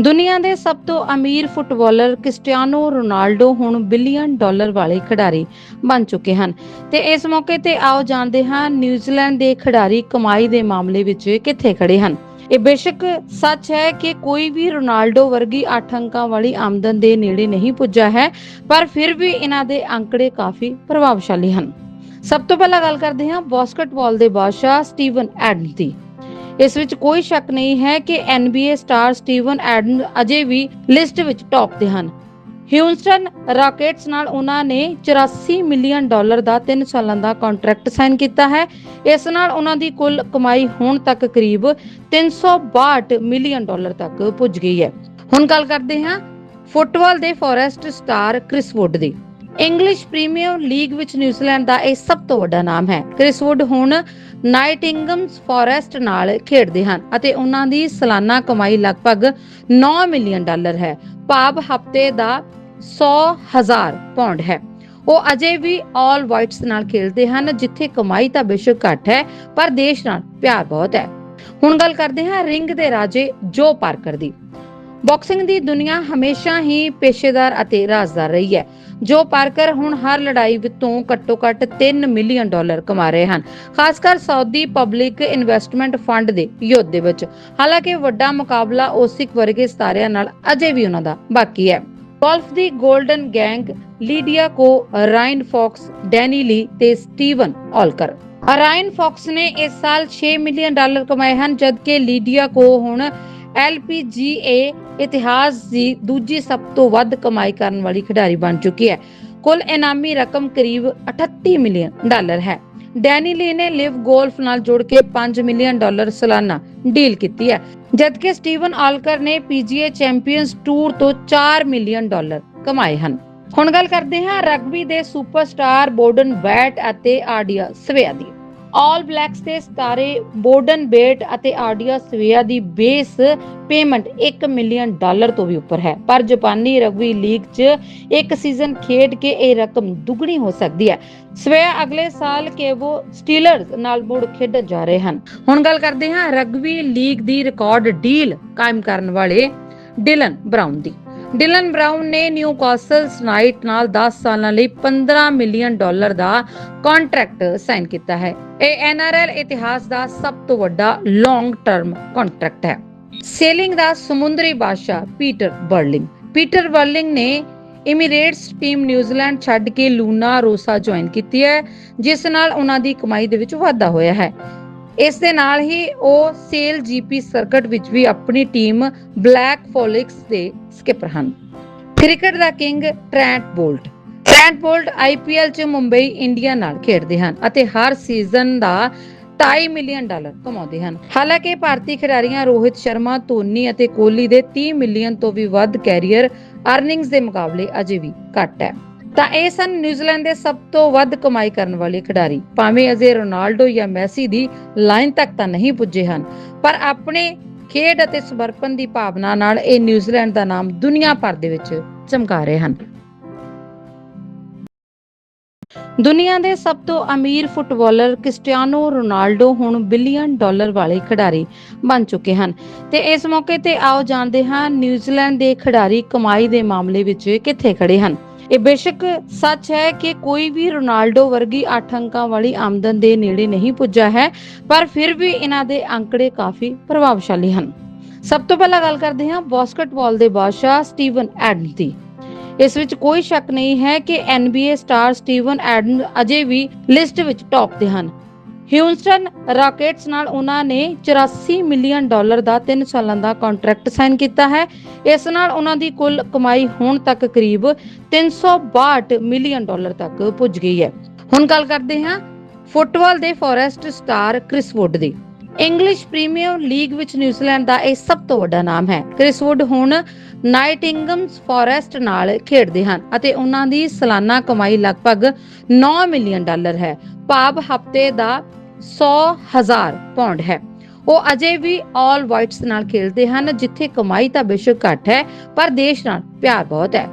ਦੁਨੀਆ ਦੇ ਸਭ ਤੋਂ ਅਮੀਰ ਫੁੱਟਬਾਲਰ ਕ੍ਰਿਸਟੀਆਨੋ ਰੋਨਾਲਡੋ ਹੁਣ ਬਿਲੀਅਨ ਡਾਲਰ ਵਾਲੇ ਖਿਡਾਰੀ ਬਣ ਚੁੱਕੇ ਹਨ। ਤੇ ਇਸ ਮੌਕੇ ਤੇ ਆਓ ਜਾਣਦੇ ਹਾਂ ਨਿਊਜ਼ੀਲੈਂਡ ਦੇ ਖਿਡਾਰੀ ਕਮਾਈ ਦੇ ਮਾਮਲੇ ਵਿੱਚ ਕਿੱਥੇ ਖੜੇ ਹਨ। ਇਹ ਬੇਸ਼ੱਕ ਸੱਚ ਹੈ ਕਿ ਕੋਈ ਵੀ ਰੋਨਾਲਡੋ ਵਰਗੀ 8 ਅੰਕਾਂ ਵਾਲੀ ਆਮਦਨ ਦੇ ਨੇੜੇ ਨਹੀਂ ਪੁੱਜਾ ਹੈ, ਪਰ ਫਿਰ ਵੀ ਇਹਨਾਂ ਦੇ ਅੰਕੜੇ ਕਾਫੀ ਪ੍ਰਭਾਵਸ਼ਾਲੀ ਹਨ। ਸਭ ਤੋਂ ਪਹਿਲਾਂ ਗੱਲ ਕਰਦੇ ਹਾਂ ਬਾਸਕਟਬਾਲ ਦੇ ਬਾਦਸ਼ਾਹ ਸਟੀਵਨ ਐਡਮ ਦੀ। ਇਸ ਵਿੱਚ ਕੋਈ ਸ਼ੱਕ ਨਹੀਂ ਹੈ ਕਿ NBA ਸਟਾਰ ਸਟੀਵਨ ਐਡਮ ਅਜੇ ਵੀ ਲਿਸਟ ਵਿੱਚ ਟੌਪ ਤੇ ਹਨ। ਹਿਊਸਟਨ ਰਾਕੇਟਸ ਨਾਲ ਉਹਨਾਂ ਨੇ 84 ਮਿਲੀਅਨ ਡਾਲਰ ਦਾ 3 ਸਾਲਾਂ ਦਾ ਕੰਟਰੈਕਟ ਸਾਈਨ ਕੀਤਾ ਹੈ। ਇਸ ਨਾਲ ਉਹਨਾਂ ਦੀ ਕੁੱਲ ਕਮਾਈ ਹੁਣ ਤੱਕ ਕਰੀਬ 362 ਮਿਲੀਅਨ ਡਾਲਰ ਤੱਕ ਪੁੱਜ ਗਈ ਹੈ। ਹੁਣ ਗੱਲ ਕਰਦੇ ਹਾਂ ਫੁੱਟਬਾਲ ਦੇ ਫੋਰੈਸਟ ਸਟਾਰ ਕ੍ਰਿਸ ਵੁੱਡ ਦੀ। ਇੰਗਲਿਸ਼ ਪ੍ਰੀਮੀਅਰ ਲੀਗ ਵਿੱਚ ਨਿਊਜ਼ੀਲੈਂਡ ਦਾ ਇਹ ਸਭ ਤੋਂ ਵੱਡਾ ਨਾਮ ਹੈ। ਕ੍ਰਿਸ ਵੁੱਡ ਹੁਣ ਨਾਈਟਿੰਗਮਸ ਫੋਰੈਸਟ ਨਾਲ ਖੇਡਦੇ ਹਨ ਅਤੇ ਉਹਨਾਂ ਦੀ ਸਾਲਾਨਾ ਕਮਾਈ ਲਗਭਗ 9 ਮਿਲੀਅਨ ਡਾਲਰ ਹੈ। ਭਾਵ ਹਫ਼ਤੇ ਦਾ 100,000 ਪਾਉਂਡ ਹੈ। ਉਹ ਅਜੇ ਵੀ ਆਲ ਵਾਈਟਸ ਨਾਲ ਖੇਡਦੇ ਹਨ ਜਿੱਥੇ ਕਮਾਈ ਤਾਂ ਬੇਸ਼ੱਕ ਘੱਟ ਹੈ ਪਰ ਦੇਸ਼ ਨਾਲ ਪਿਆਰ ਬਹੁਤ ਹੈ। ਹੁਣ ਗੱਲ ਕਰਦੇ ਹਾਂ ਰਿੰਗ ਦੇ ਰਾਜੇ ਜੋ ਪਾਰਕਰ ਦੀ। ਬਾਕਸਿੰਗ ਦੀ ਦੁਨੀਆ ਹਮੇਸ਼ਾ ਹੀ ਪੇਸ਼ੇਦਾਰ ਅਤੇ ਰਾਜ਼ਦਾਰ ਰਹੀ ਹੈ। ਜੋ ਪਾਰਕਰ ਹੁਣ ਹਰ ਲੜਾਈ ਵਿੱਚੋਂ ਘੱਟੋ-ਘੱਟ 3 ਮਿਲੀਅਨ ਡਾਲਰ ਕਮਾ ਰਹੇ ਹਨ, ਖਾਸ ਕਰ ਸਾਊਦੀ ਪਬਲਿਕ ਇਨਵੈਸਟਮੈਂਟ ਫੰਡ ਦੇ ਯੁੱਧ ਵਿੱਚ। ਹਾਲਾਂਕਿ ਵੱਡਾ ਮੁਕਾਬਲਾ ਓਸਿਕ ਵਰਗੇ ਸਿਤਾਰਿਆਂ ਨਾਲ ਅਜੇ ਵੀ ਉਹਨਾਂ ਦਾ ਬਾਕੀ ਹੈ। ਗੋਲਫ ਦੀ golden gang Lydia Ko, Ryan Fox, Danny ਲੀ ਤੇ ਸਟੀਵਨ ਆਲਕਰ ਰਾਇਨ ਫੌਕਸ ਨੇ ਇਸ ਸਾਲ 6 ਮਿਲੀਅਨ ਡਾਲਰ ਕਮਾਏ ਹਨ, ਜਦਕਿ ਲੀਡੀਆ ਕੋ ਹੁਣ LPGA ਇਤਿਹਾਸ ਦੀ ਦੂਜੀ ਸਭ ਤੋਂ ਵੱਧ ਕਮਾਈ ਕਰਨ ਵਾਲੀ ਖਿਡਾਰੀ ਬਣ ਚੁੱਕੀ ਹੈ। ਕੁੱਲ ਇਨਾਮੀ ਰਕਮ ਕਰੀਬ 38 ਮਿਲੀਅਨ ਡਾਲਰ ਹੈ। ਡੈਨੀ ਲੀ ਨੇ ਲਿਵ ਗੋਲਫ ਨਾਲ ਜੁੜ ਕੇ 5 ਮਿਲੀਅਨ ਡਾਲਰ ਸਾਲਾਨਾ ਡੀਲ ਕੀਤੀ ਹੈ, ਜਦਕਿ ਸਟੀਵਨ ਆਲਕਰ ਨੇ PGA ਚੈਂਪੀਅਨਸ ਟੂਰ ਤੋਂ 4 ਮਿਲੀਅਨ ਡਾਲਰ ਕਮਾਏ ਹਨ। ਹੁਣ ਗੱਲ ਕਰਦੇ ਹਾਂ ਰਗਬੀ ਦੇ ਸੁਪਰਸਟਾਰ ਬੋਰਡਨ ਬੈਟ ਅਤੇ ਆਡੀਆ ਸਵੇਆ ਦੀ। ਆਲ ਬਲੈਕਸ ਦੇ ਸਿਤਾਰੇ ਬੋਰਡਨ ਬੇਟ ਅਤੇ ਆਡੀਆ ਸਵੇਆ ਦੀ ਬੇਸ ਪੇਮੈਂਟ 1 ਮਿਲੀਅਨ ਡਾਲਰ ਤੋਂ ਵੀ ਉੱਪਰ ਹੈ। ਪਰ ਜਾਪਾਨੀ ਰਗਬੀ ਲੀਗ 'ਚ ਇੱਕ ਸੀਜ਼ਨ ਖੇਡ ਕੇ ਇਹ ਰਕਮ ਦੁੱਗਣੀ ਹੋ ਸਕਦੀ ਹੈ। ਸਵੇਆ ਅਗਲੇ ਸਾਲ ਕੇਵੋ ਸਟੀਲਰਸ ਨਾਲ ਮੁੜ ਖੇਡਣ ਜਾ ਰਹੇ ਹਨ। ਹੁਣ ਗੱਲ ਕਰਦੇ ਹਾਂ ਰਗਬੀ ਲੀਗ ਦੀ ਰਿਕਾਰਡ ਡੀਲ ਕਾਇਮ ਕਰਨ ਵਾਲੇ ਡਿਲਨ ਬਰਾਊਨ ਦੀ। ਡਿਲਨ ਬਰਾਊਨ ਨੇ ਨਿਊਕਾਸਲ ਨਾਈਟ ਨਾਲ 10 ਸਾਲਾਂ ਲਈ 15 ਮਿਲੀਅਨ ਡਾਲਰ ਦਾ ਕੰਟਰੈਕਟ ਸਾਈਨ ਕੀਤਾ ਹੈ। ਇਹ ਐਨਆਰਐਲ ਇਤਿਹਾਸ ਦਾ ਸਭ ਤੋਂ ਵੱਡਾ ਲੌਂਗ ਟਰਮ ਕੰਟਰੈਕਟ ਹੈ। ਸੇਲਿੰਗ ਦਾ ਸਮੁੰਦਰੀ ਬਾਦਸ਼ਾਹ ਪੀਟਰ ਬਰਲਿੰਗ ਪੀਟਰ ਬਰਲਿੰਗ ਨੇ ਇਮੀਰੇਟਸ ਟੀਮ ਨਿਊਜ਼ੀਲੈਂਡ ਛੱਡ ਕੇ ਲੂਨਾ ਰੋਸਾ ਜੁਆਇਨ ਕੀਤੀ ਹੈ, ਜਿਸ ਨਾਲ ਉਹਨਾਂ ਦੀ ਕਮਾਈ ਦੇ ਵਿੱਚ ਵਾਧਾ ਹੋਇਆ ਹੈ। ਇਸ ਦੇ ਨਾਲ ਹੀ ਉਹ ਸੇਲ ਜੀਪੀ ਸਰਕਟ ਵਿੱਚ ਵੀ ਆਪਣੀ ਟੀਮ ਬਲੈਕ ਫੋਲਿਕਸ ਦੇ ਸਕਿਪਰ ਹਨ। ਕ੍ਰਿਕਟ ਦਾ king Trent Boult. Trent Boult IPL 'ਚ ਮੁੰਬਈ ਇੰਡੀਆ ਨਾਲ ਖੇਡਦੇ ਹਨ ਅਤੇ ਹਰ ਸੀਜ਼ਨ ਦਾ 2.5 ਮਿਲੀਅਨ ਡਾਲਰ ਕਮਾਉਂਦੇ ਹਨ। ਹਾਲਾਂਕਿ ਭਾਰਤੀ ਖਿਡਾਰੀਆਂ ਰੋਹਿਤ ਸ਼ਰਮਾ, ਧੋਨੀ ਅਤੇ ਕੋਹਲੀ ਦੇ 30 ਮਿਲੀਅਨ ਤੋਂ ਵੀ ਵੱਧ ਕੈਰੀਅਰ ਅਰਨਿੰਗਸ ਦੇ ਮੁਕਾਬਲੇ ਅਜੇ ਵੀ ਘੱਟ ਹੈ। ਤਾਂ ਇਹ ਸਨ ਨਿਊਜ਼ੀਲੈਂਡ ਦੇ ਸਭ ਤੋਂ ਵੱਧ ਕਮਾਈ ਕਰਨ ਵਾਲੇ ਖਿਡਾਰੀ। ਭਾਵੇਂ ਅਜੇ ਰੋਨਾਲਡੋ ਜਾਂ ਮੈਸੀ ਦੀ ਲਾਈਨ ਤੱਕ ਤਾਂ ਨਹੀਂ ਪੁੱਜੇ ਹਨ, ਪਰ ਆਪਣੇ ਖੇਡ ਅਤੇ ਸਮਰਪਣ ਦੀ ਭਾਵਨਾ ਨਾਲ ਇਹ ਨਿਊਜ਼ੀਲੈਂਡ ਦਾ ਨਾਮ ਦੁਨੀਆ ਭਰ ਦੇ ਵਿੱਚ ਚਮਕਾ ਰਹੇ ਹਨ। ਦੁਨੀਆ ਦੇ ਸਭ ਤੋਂ ਅਮੀਰ ਫੁੱਟਬਾਲਰ ਕ੍ਰਿਸਟੀਆਨੋ ਰੋਨਾਲਡੋ ਹੁਣ ਬਿਲੀਅਨ ਡਾਲਰ ਵਾਲੇ ਖਿਡਾਰੀ ਬਣ ਚੁੱਕੇ ਹਨ। ਤੇ ਇਸ ਮੌਕੇ ਤੇ ਆਓ ਜਾਣਦੇ ਹਾਂ ਨਿਊਜ਼ੀਲੈਂਡ ਦੇ ਖਿਡਾਰੀ ਕਮਾਈ ਦੇ ਮਾਮਲੇ ਵਿੱਚ ਕਿੱਥੇ ਖੜੇ ਹਨ। ਇਹ ਬੇਸ਼ੱਕ ਸੱਚ ਹੈ ਕਿ ਕੋਈ ਵੀ ਰੋਨਾਲਡੋ ਵਰਗੀ 8 ਅੰਕਾਂ ਵਾਲੀ ਆਮਦਨ ਦੇ ਨੇੜੇ ਨਹੀਂ ਪੁੱਜਾ ਹੈ, ਪਰ ਫਿਰ ਵੀ ਇਹਨਾਂ ਦੇ ਅੰਕੜੇ ਕਾਫੀ ਪ੍ਰਭਾਵਸ਼ਾਲੀ ਹਨ। ਸਭ ਤੋਂ ਪਹਿਲਾਂ ਗੱਲ ਕਰਦੇ ਹਾਂ ਬਾਸਕਟਬਾਲ ਦੇ ਬਾਦਸ਼ਾਹ ਸਟੀਵਨ ਐਡਮ ਦੀ। ਇਸ ਵਿੱਚ ਕੋਈ ਸ਼ੱਕ ਨਹੀਂ ਹੈ ਕਿ NBA ਸਟਾਰ ਸਟੀਵਨ ਐਡਮ ਅਜੇ ਵੀ ਲਿਸਟ ਵਿੱਚ ਟੌਪ ਤੇ ਹਨ। ਹਿਊਸਟਨ ਰਾਕੇਟਸ ਨਾਲ ਉਹਨਾਂ ਨੇ 84 ਮਿਲੀਅਨ ਡਾਲਰ ਦਾ 3 ਸਾਲਾਂ ਦਾ ਕੰਟਰੈਕਟ ਸਾਈਨ ਕੀਤਾ ਹੈ। ਇਸ ਨਾਲ ਉਹਨਾਂ ਦੀ ਕੁੱਲ ਕਮਾਈ ਹੁਣ ਤੱਕ ਕਰੀਬ 362 ਮਿਲੀਅਨ ਡਾਲਰ ਤੱਕ ਪੁੱਜ ਗਈ ਹੈ। ਹੁਣ ਗੱਲ ਕਰਦੇ ਹਾਂ ਫੁੱਟਬਾਲ ਦੇ ਫੋਰੈਸਟ ਸਟਾਰ ਕ੍ਰਿਸ ਵੁੱਡ ਦੀ। ਇੰਗਲਿਸ਼ ਪ੍ਰੀਮੀਅਰ ਲੀਗ ਵਿੱਚ ਨਿਊਜ਼ੀਲੈਂਡ ਦਾ ਇਹ ਸਭ ਤੋਂ ਵੱਡਾ ਨਾਮ ਹੈ। ਕ੍ਰਿਸ ਵੁੱਡ ਹੁਣ ਨਾਈਟਿੰਗਮਸ ਫੋਰੈਸਟ ਨਾਲ ਖੇਡਦੇ ਹਨ ਅਤੇ ਉਹਨਾਂ ਦੀ ਸਾਲਾਨਾ ਕਮਾਈ ਲਗਭਗ 9 ਮਿਲੀਅਨ ਡਾਲਰ ਹੈ। ਭਾਵ ਹਫ਼ਤੇ ਦਾ 100,000 ਪੌਂਡ ਹੈ। ਉਹ ਅਜੇ ਵੀ ਆਲ ਵਾਈਟਸ ਨਾਲ ਖੇਡਦੇ ਹਨ ਜਿੱਥੇ ਕਮਾਈ ਤਾਂ ਬੇਸ਼ੱਕ ਘੱਟ ਹੈ ਪਰ ਦੇਸ਼ ਨਾਲ ਪਿਆਰ ਬਹੁਤ ਹੈ।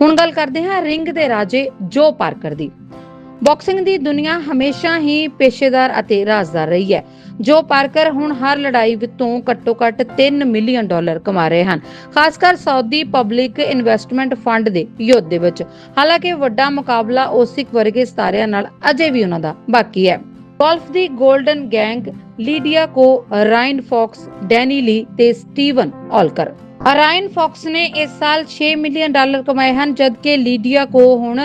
ਹੁਣ ਗੱਲ ਕਰਦੇ ਹਾਂ ਰਿੰਗ ਦੇ ਰਾਜੇ ਜੋ ਪਾਰਕਰ ਦੀ। ਬਾਕਸਿੰਗ ਦੀ ਦੁਨੀਆ ਹਮੇਸ਼ਾ ਹੀ ਪੇਸ਼ੇਦਾਰ ਅਤੇ ਰਾਜ਼ਦਾਰ ਰਹੀ ਹੈ। ਜੋ ਪਾਰਕਰ ਹੁਣ ਹਰ ਲੜਾਈ ਵਿੱਚੋਂ ਘੱਟੋ-ਘੱਟ 3 ਮਿਲੀਅਨ ਡਾਲਰ ਕਮਾ ਰਹੇ ਹਨ ਖਾਸ ਕਰ ਸਾਊਦੀ ਪਬਲਿਕ ਇਨਵੈਸਟਮੈਂਟ ਫੰਡ ਦੇ ਯੋਧੇ ਵਿੱਚ। ਹਾਲਾਂਕਿ ਵੱਡਾ ਮੁਕਾਬਲਾ ਓਸਿਕ ਵਰਗੇ ਸਤਾਰਿਆਂ ਨਾਲ ਅਜੇ ਵੀ ਉਹਨਾਂ ਦਾ ਬਾਕੀ ਹੈ। ਗੋਲਫ ਦੀ golden gang Lydia Ko, Ryan Fox, Danny ਲੀ ਤੇ ਸਟੀਵਨ ਆਲਕਰ ਰਾਇਨ ਫੌਕਸ ਨੇ ਇਸ ਸਾਲ 6 ਮਿਲੀਅਨ ਡਾਲਰ ਕਮਾਏ ਹਨ, ਜਦਕਿ ਲੀਡੀਆ ਕੋ ਹੁਣ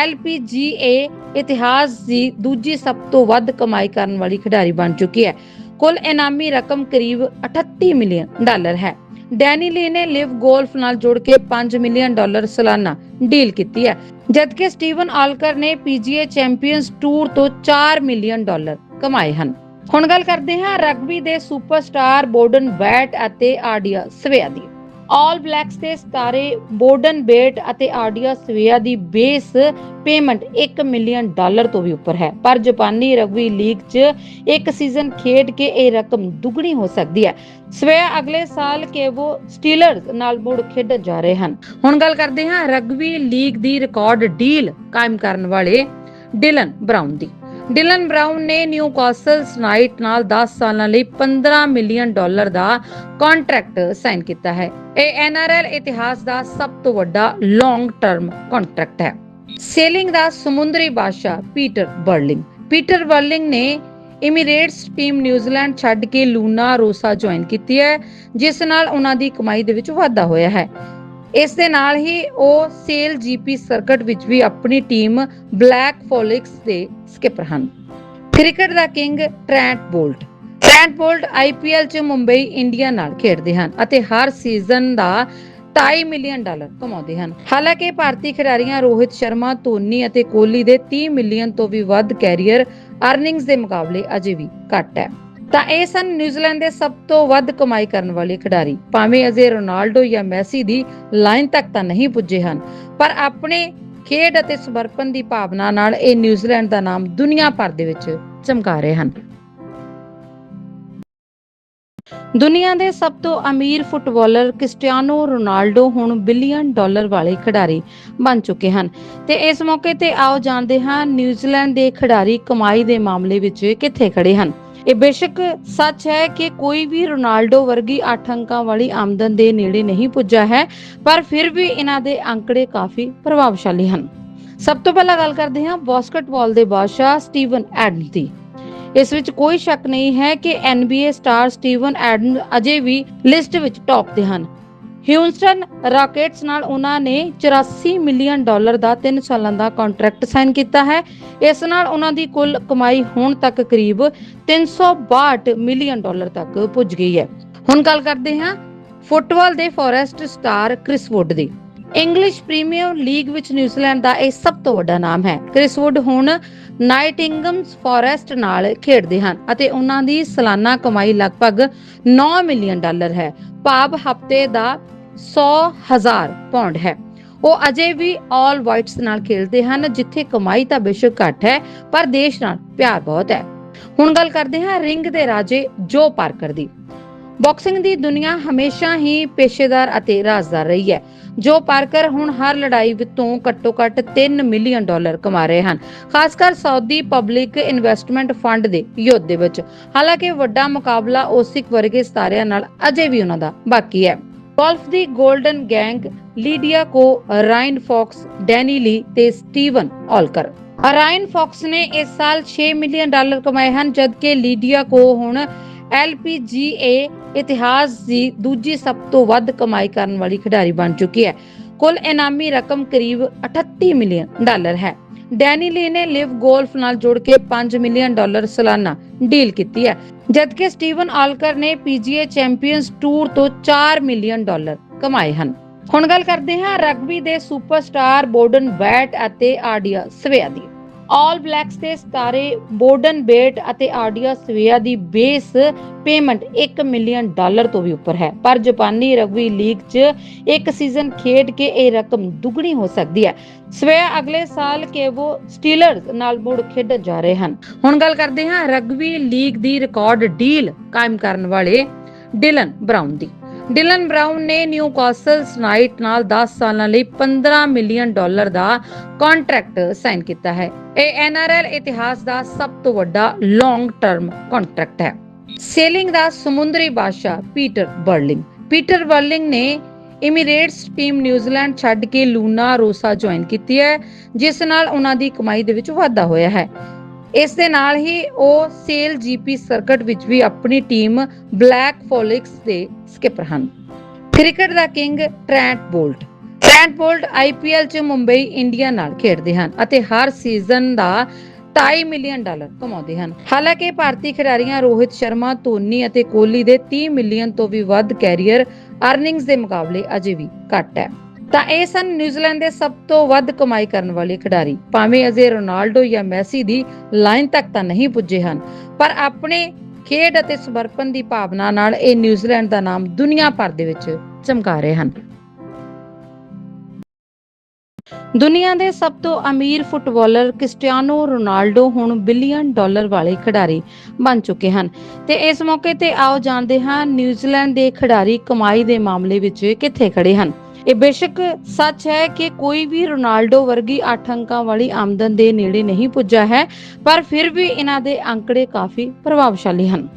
LPGA ਇਤਿਹਾਸ ਦੀ ਦੂਜੀ ਸਭ ਤੋਂ ਵੱਧ ਕਮਾਈ ਕਰਨ ਵਾਲੀ ਖਿਡਾਰੀ ਬਣ ਚੁੱਕੀ ਹੈ। ਕੁੱਲ ਇਨਾਮੀ ਰਕਮ ਕਰੀਬ 38 ਮਿਲੀਅਨ ਡਾਲਰ ਹੈ। ਡੈਨੀ ਲੀ ਨੇ ਲਿਵ ਗੋਲਫ ਨਾਲ ਜੁੜ ਕੇ 5 ਮਿਲੀਅਨ ਡਾਲਰ ਸਾਲਾਨਾ ਡੀਲ ਕੀਤੀ ਹੈ, ਜਦਕਿ ਸਟੀਵਨ ਆਲਕਰ ਨੇ ਪੀਜੀਏ ਚੈਂਪੀਅਨਸ ਟੂਰ ਤੋਂ 4 ਮਿਲੀਅਨ ਡਾਲਰ ਕਮਾਏ ਹਨ। ਹੁਣ ਗੱਲ ਕਰਦੇ ਹਾਂ ਰਗਬੀ ਦੇ ਸੁਪਰਸਟਾਰ ਬੋਰਡਨ ਬੈਟ ਅਤੇ ਆਡੀਆ ਸਵੇਆ ਦੀ। ਆਲ ਬਲੈਕਸ ਦੇ ਸਿਤਾਰੇ ਬੋਰਡਨ ਬੇਟ ਅਤੇ ਆਡੀਆ ਸਵੇਆ ਦੀ ਬੇਸ ਪੇਮੈਂਟ 1 ਮਿਲੀਅਨ ਡਾਲਰ ਤੋਂ ਵੀ ਉੱਪਰ ਹੈ। ਪਰ ਜਾਪਾਨੀ ਰਗਬੀ ਲੀਗ 'ਚ ਇੱਕ ਸੀਜ਼ਨ ਖੇਡ ਕੇ ਇਹ ਰਕਮ ਦੁੱਗਣੀ ਹੋ ਸਕਦੀ ਹੈ। ਸਵੇਆ ਅਗਲੇ ਸਾਲ ਕੇਵੋ ਸਟੀਲਰਸ ਨਾਲ ਮੁੜ ਖੇਡਣ ਜਾ ਰਹੇ ਹਨ। ਹੁਣ ਗੱਲ ਕਰਦੇ ਹਾਂ ਰਗਬੀ ਲੀਗ ਦੀ ਰਿਕਾਰਡ ਡੀਲ ਕਾਇਮ ਕਰਨ ਵਾਲੇ ਡਿਲਨ ਬਰਾਊਨ ਦੀ। ਡਿਲਨ ਬਰਾਊਨ ਨੇ ਨਿਊਕਾਸਲ ਨਾਈਟ ਨਾਲ 10 ਸਾਲਾਂ ਲਈ 15 ਮਿਲੀਅਨ ਡਾਲਰ ਦਾ ਕੰਟਰੈਕਟ ਸਾਈਨ ਕੀਤਾ ਹੈ। ਇਹ ਐਨਆਰਐਲ ਇਤਿਹਾਸ ਦਾ ਸਭ ਤੋਂ ਵੱਡਾ ਲੌਂਗ ਟਰਮ ਕੰਟਰੈਕਟ ਹੈ। ਸੇਲਿੰਗ ਦਾ ਸਮੁੰਦਰੀ ਬਾਦਸ਼ਾਹ ਪੀਟਰ ਬਰਲਿੰਗ ਪੀਟਰ ਬਰਲਿੰਗ ਨੇ ਇਮੀਰੇਟਸ ਟੀਮ ਨਿਊਜ਼ੀਲੈਂਡ ਛੱਡ ਕੇ ਲੂਨਾ ਰੋਸਾ ਜੁਆਇਨ ਕੀਤੀ ਹੈ, ਜਿਸ ਨਾਲ ਉਹਨਾਂ ਦੀ ਕਮਾਈ ਦੇ ਵਿੱਚ ਵਾਧਾ ਹੋਇਆ ਹੈ। ਇਸ ਦੇ ਨਾਲ ਹੀ ਉਹ ਸੇਲ ਜੀਪੀ ਸਰਕਟ ਵਿੱਚ ਵੀ ਆਪਣੀ ਟੀਮ ਬਲੈਕ ਫੋਲਿਕਸ ਦੇ ਸਕਿਪਰ ਹਨ। ਕ੍ਰਿਕਟ ਦਾ king Trent Boult. Trent Boult IPL 'ਚ ਮੁੰਬਈ ਇੰਡੀਆ ਨਾਲ ਖੇਡਦੇ ਹਨ ਅਤੇ ਹਰ ਸੀਜ਼ਨ ਦਾ 2.5 ਮਿਲੀਅਨ ਡਾਲਰ ਕਮਾਉਂਦੇ ਹਨ। ਹਾਲਾਂਕਿ ਭਾਰਤੀ ਖਿਡਾਰੀਆਂ ਰੋਹਿਤ ਸ਼ਰਮਾ, ਧੋਨੀ ਅਤੇ ਕੋਹਲੀ ਦੇ 30 ਮਿਲੀਅਨ ਤੋਂ ਵੀ ਵੱਧ ਕੈਰੀਅਰ ਅਰਨਿੰਗਸ ਦੇ ਮੁਕਾਬਲੇ ਅਜੇ ਵੀ ਘੱਟ ਹੈ। ਤਾਂ ਇਹ ਸਨ ਨਿਊਜ਼ੀਲੈਂਡ ਦੇ ਸਭ ਤੋਂ ਵੱਧ ਕਮਾਈ ਕਰਨ ਵਾਲੇ ਖਿਡਾਰੀ। ਭਾਵੇਂ ਅਜੇ ਰੋਨਾਲਡੋ ਜਾਂ ਮੈਸੀ ਦੀ ਲਾਈਨ ਤੱਕ ਤਾਂ ਨਹੀਂ ਪੁੱਜੇ ਹਨ, ਪਰ ਆਪਣੇ ਖੇਡ ਅਤੇ ਸਮਰਪਣ ਦੀ ਭਾਵਨਾ ਨਾਲ ਇਹ ਨਿਊਜ਼ੀਲੈਂਡ ਦਾ ਨਾਮ ਦੁਨੀਆ ਭਰ ਦੇ ਵਿੱਚ ਚਮਕਾ ਰਹੇ ਹਨ। ਦੁਨੀਆ ਦੇ ਸਭ ਤੋਂ ਅਮੀਰ ਫੁੱਟਬਾਲਰ ਕ੍ਰਿਸਟੀਆਨੋ ਰੋਨਾਲਡੋ ਹੁਣ ਬਿਲੀਅਨ ਡਾਲਰ ਵਾਲੇ ਖਿਡਾਰੀ ਬਣ ਚੁੱਕੇ ਹਨ। ਤੇ ਇਸ ਮੌਕੇ ਤੇ ਆਓ ਜਾਣਦੇ ਹਾਂ ਨਿਊਜ਼ੀਲੈਂਡ ਦੇ ਖਿਡਾਰੀ ਕਮਾਈ ਦੇ ਮਾਮਲੇ ਵਿੱਚ ਕਿੱਥੇ ਖੜੇ ਹਨ। ਇਹ ਬੇਸ਼ੱਕ ਸੱਚ ਹੈ ਕਿ ਕੋਈ ਵੀ ਰੋਨਾਲਡੋ ਵਰਗੀ 8 ਅੰਕਾਂ ਵਾਲੀ ਆਮਦਨ ਦੇ ਨੇੜੇ ਨਹੀਂ ਪੁੱਜਾ ਹੈ, ਪਰ ਫਿਰ ਵੀ ਇਹਨਾਂ ਦੇ ਅੰਕੜੇ ਕਾਫੀ ਪ੍ਰਭਾਵਸ਼ਾਲੀ ਹਨ। ਸਭ ਤੋਂ ਪਹਿਲਾਂ ਗੱਲ ਕਰਦੇ ਹਾਂ ਬਾਸਕਟਬਾਲ ਦੇ ਬਾਦਸ਼ਾਹ ਸਟੀਵਨ ਐਡਨ ਦੀ। ਇਸ ਵਿੱਚ ਕੋਈ ਸ਼ੱਕ ਨਹੀਂ ਹੈ ਕਿ NBA ਸਟਾਰ ਸਟੀਵਨ ਐਡਨ ਅਜੇ ਵੀ ਲਿਸਟ ਵਿੱਚ ਟੌਪ ਤੇ ਹਨ। ਹਿਊਸਟਨ ਰਾਕੇਟਸ ਨਾਲ ਉਹਨਾਂ ਨੇ 84 ਮਿਲੀਅਨ ਡਾਲਰ ਦਾ 3 ਸਾਲਾਂ ਦਾ ਕੰਟਰੈਕਟ ਸਾਈਨ ਕੀਤਾ ਹੈ। ਇਸ ਨਾਲ ਉਹਨਾਂ ਦੀ ਕੁੱਲ ਕਮਾਈ ਹੁਣ ਤੱਕ ਕਰੀਬ 362 ਮਿਲੀਅਨ ਡਾਲਰ ਤੱਕ ਪੁੱਜ ਗਈ ਹੈ। ਹੁਣ ਗੱਲ ਕਰਦੇ ਹਾਂ ਫੁੱਟਬਾਲ ਦੇ ਫੋਰੈਸਟ ਸਟਾਰ ਕ੍ਰਿਸ ਵੁੱਡ ਦੀ। ਇੰਗਲਿਸ਼ ਪ੍ਰੀਮੀਅਰ ਲੀਗ ਵਿੱਚ ਨਿਊਜ਼ੀਲੈਂਡ ਦਾ ਇਹ ਸਭ ਤੋਂ ਵੱਡਾ ਨਾਮ ਹੈ। ਕ੍ਰਿਸ ਵੁੱਡ ਹੁਣ ਨਾਈਟਿੰਗਮਸ ਫੋਰੈਸਟ ਨਾਲ ਖੇਡਦੇ ਹਨ ਅਤੇ ਉਹਨਾਂ ਦੀ ਸਾਲਾਨਾ ਕਮਾਈ ਲਗਭਗ 9 ਮਿਲੀਅਨ ਡਾਲਰ ਹੈ। ਭਾਵ ਹਫ਼ਤੇ ਦਾ 100,000 ਪਾਉਂਡ ਹੈ। ਉਹ ਅਜੇ ਵੀ ਆਲ ਵਾਈਟਸ ਨਾਲ ਖੇਡਦੇ ਹਨ ਜਿੱਥੇ ਕਮਾਈ ਤਾਂ ਬੇਸ਼ੱਕ ਘੱਟ ਹੈ ਪਰ ਦੇਸ਼ ਨਾਲ ਪਿਆਰ ਬਹੁਤ ਹੈ। ਹੁਣ ਗੱਲ ਕਰਦੇ ਹਾਂ ਰਿੰਗ ਦੇ ਰਾਜੇ ਜੋ ਪਾਰਕਰ ਦੀ। ਬਾਕਸਿੰਗ ਦੀ ਦੁਨੀਆ ਹਮੇਸ਼ਾ ਹੀ ਪੇਸ਼ੇਦਾਰ ਅਤੇ ਰਾਜ਼ਦਾਰ ਰਹੀ ਹੈ। ਜੋ ਪਾਰਕਰ ਹੁਣ ਹਰ ਲੜਾਈ ਵਿੱਚੋਂ ਘੱਟੋ-ਘੱਟ 3 ਮਿਲੀਅਨ ਡਾਲਰ ਕਮਾ ਰਹੇ ਹਨ ਖਾਸ ਕਰ ਸਾਊਦੀ ਪਬਲਿਕ ਇਨਵੈਸਟਮੈਂਟ ਫੰਡ ਦੇ ਯੋਧੇ ਵਿੱਚ। ਹਾਲਾਂਕਿ ਵੱਡਾ ਮੁਕਾਬਲਾ ਓਸਿਕ ਵਰਗੇ ਸਤਾਰਿਆਂ ਨਾਲ ਅਜੇ ਵੀ ਉਹਨਾਂ ਦਾ ਬਾਕੀ ਹੈ। ਗੋਲਫ ਦੀ golden gang Lydia Ko, Ryan Fox, Danny ਲੀ ਤੇ ਸਟੀਵਨ ਆਲਕਰ ਰਾਇਨ ਫੌਕਸ ਨੇ ਇਸ ਸਾਲ 6 ਮਿਲੀਅਨ ਡਾਲਰ ਕਮਾਏ ਹਨ, ਜਦਕਿ ਲੀਡੀਆ ਕੋ ਹੁਣ LPGA ਇਤਿਹਾਸ ਦੀ ਦੂਜੀ ਸਭ ਤੋਂ ਵੱਧ ਕਮਾਈ ਕਰਨ ਵਾਲੀ ਖਿਡਾਰੀ ਬਣ ਚੁੱਕੀ ਹੈ। ਕੁੱਲ ਇਨਾਮੀ ਰਕਮ ਕਰੀਬ 38 ਮਿਲੀਅਨ ਡਾਲਰ ਹੈ। ਡੈਨੀ ਲੀ ਨੇ ਲਿਵ ਗੋਲਫ ਨਾਲ ਜੁੜ ਕੇ 5 ਮਿਲੀਅਨ ਡਾਲਰ ਸਾਲਾਨਾ ਡੀਲ ਕੀਤੀ ਹੈ। ਜਦਕਿ ਸਟੀਵਨ ਆਲਕਰ ਨੇ PGA ਚੈਂਪੀਅਨਸ ਟੂਰ ਤੋਂ 4 ਮਿਲੀਅਨ ਡਾਲਰ ਕਮਾਏ ਹਨ। ਹੁਣ ਗੱਲ ਕਰਦੇ ਹਾਂ ਰਗਬੀ ਦੇ ਸੁਪਰਸਟਾਰ ਬੋਰਡਨ ਬੈਟ ਅਤੇ ਆਡੀਆ ਸਵੇਆ ਦੀ। ਆਲ ਬਲੈਕਸ ਦੇ ਸਿਤਾਰੇ ਬੋਰਡਨ ਬੇਟ ਅਤੇ ਆਡੀਆ ਸਵੇਆ ਦੀ ਬੇਸ ਪੇਮੈਂਟ 1 ਮਿਲੀਅਨ ਡਾਲਰ ਤੋਂ ਵੀ ਉੱਪਰ ਹੈ। ਪਰ ਜਾਪਾਨੀ ਰਗਬੀ ਲੀਗ 'ਚ ਇੱਕ ਸੀਜ਼ਨ ਖੇਡ ਕੇ ਇਹ ਰਕਮ ਦੁੱਗਣੀ ਹੋ ਸਕਦੀ ਹੈ। ਸਵੇਆ ਅਗਲੇ ਸਾਲ ਕੇਵੋ ਸਟੀਲਰਸ ਨਾਲ ਮੁੜ ਖੇਡਣ ਜਾ ਰਹੇ ਹਨ। ਹੁਣ ਗੱਲ ਕਰਦੇ ਹਾਂ ਰਗਬੀ ਲੀਗ ਦੀ ਰਿਕਾਰਡ ਡੀਲ ਕਾਇਮ ਕਰਨ ਵਾਲੇ ਡਿਲਨ ਬਰਾਊਨ ਦੀ। ਡਿਲਨ ਬ੍ਰਾਊਨ ਨੇ ਨਿਊਕਾਸਲ ਨਾਈਟ ਨਾਲ 10 ਸਾਲਾਂ ਲਈ 15 ਮਿਲੀਅਨ ਡਾਲਰ ਦਾ ਕੰਟਰੈਕਟ ਸਾਈਨ ਕੀਤਾ ਹੈ। ਇਹ ਐਨਆਰਐਲ ਇਤਿਹਾਸ ਦਾ ਸਭ ਤੋਂ ਵੱਡਾ ਲੌਂਗ ਟਰਮ ਕੰਟਰੈਕਟ ਹੈ। ਸੇਲਿੰਗ ਦਾ ਸਮੁੰਦਰੀ ਬਾਦਸ਼ਾਹ ਪੀਟਰ ਬਰਲਿੰਗ ਪੀਟਰ ਬਰਲਿੰਗ ਨੇ ਇਮੀਰੇਟਸ ਟੀਮ ਨਿਊਜ਼ੀਲੈਂਡ ਛੱਡ ਕੇ ਲੂਨਾ ਰੋਸਾ ਜੁਆਇਨ ਕੀਤੀ ਹੈ, ਜਿਸ ਨਾਲ ਉਹਨਾਂ ਦੀ ਕਮਾਈ ਦੇ ਵਿੱਚ ਵਾਧਾ ਹੋਇਆ ਹੈ। ਇਸ ਦੇ ਨਾਲ ਹੀ ਉਹ ਸੇਲ ਜੀਪੀ ਸਰਕਟ ਵਿੱਚ ਵੀ ਆਪਣੀ ਟੀਮ ਬਲੈਕ ਫੋਲਿਕਸ ਦੇ ਸਕਿਪਰ ਹਨ। ਕ੍ਰਿਕਟ ਦਾ king Trent Boult Trent Boult IPL 'ਚ ਮੁੰਬਈ ਇੰਡੀਆ ਨਾਲ ਖੇਡਦੇ ਹਨ ਅਤੇ ਹਰ ਸੀਜ਼ਨ ਦਾ 2.5 ਮਿਲੀਅਨ ਡਾਲਰ ਕਮਾਉਂਦੇ ਹਨ। ਹਾਲਾਂਕਿ ਭਾਰਤੀ ਖਿਡਾਰੀਆਂ ਰੋਹਿਤ ਸ਼ਰਮਾ, ਧੋਨੀ ਅਤੇ ਕੋਹਲੀ ਦੇ 30 ਮਿਲੀਅਨ ਤੋਂ ਵੀ ਵੱਧ ਕੈਰੀਅਰ ਅਰਨਿੰਗਸ ਦੇ ਮੁਕਾਬਲੇ ਅਜੇ ਵੀ ਘੱਟ ਹੈ। ਤਾਂ ਇਹ ਸਨ ਨਿਊਜ਼ੀਲੈਂਡ ਦੇ ਸਭ ਤੋਂ ਵੱਧ ਕਮਾਈ ਕਰਨ ਵਾਲੇ ਖਿਡਾਰੀ। ਭਾਵੇਂ ਅਜੇ ਰੋਨਾਲਡੋ ਜਾਂ ਮੈਸੀ ਦੀ ਲਾਈਨ ਤੱਕ ਤਾਂ ਨਹੀਂ ਪੁੱਜੇ ਹਨ, ਪਰ ਆਪਣੇ ਖੇਡ ਅਤੇ ਸਮਰਪਣ ਦੀ ਭਾਵਨਾ ਨਾਲ ਇਹ ਨਿਊਜ਼ੀਲੈਂਡ ਦਾ ਨਾਮ ਦੁਨੀਆ ਭਰ ਦੇ ਵਿੱਚ ਚਮਕਾ ਰਹੇ ਹਨ। ਦੁਨੀਆ ਦੇ ਸਭ ਤੋਂ ਅਮੀਰ ਫੁੱਟਬਾਲਰ ਕ੍ਰਿਸਟੀਆਨੋ ਰੋਨਾਲਡੋ ਹੁਣ ਬਿਲੀਅਨ ਡਾਲਰ ਵਾਲੇ ਖਿਡਾਰੀ ਬਣ ਚੁੱਕੇ ਹਨ। ਤੇ ਇਸ ਮੌਕੇ ਤੇ ਆਓ ਜਾਣਦੇ ਹਾਂ ਨਿਊਜ਼ੀਲੈਂਡ ਦੇ ਖਿਡਾਰੀ ਕਮਾਈ ਦੇ ਮਾਮਲੇ ਵਿੱਚ ਕਿੱਥੇ ਖੜੇ ਹਨ। ਇਹ ਬੇਸ਼ੱਕ ਸੱਚ ਹੈ ਕਿ ਕੋਈ ਵੀ ਰੋਨਾਲਡੋ ਵਰਗੀ 8 ਅੰਕਾਂ ਵਾਲੀ ਆਮਦਨ ਦੇ ਨੇੜੇ ਨਹੀਂ ਪੁੱਜਾ ਹੈ, ਪਰ ਫਿਰ ਵੀ ਇਹਨਾਂ ਦੇ ਅੰਕੜੇ ਕਾਫੀ ਪ੍ਰਭਾਵਸ਼ਾਲੀ ਹਨ।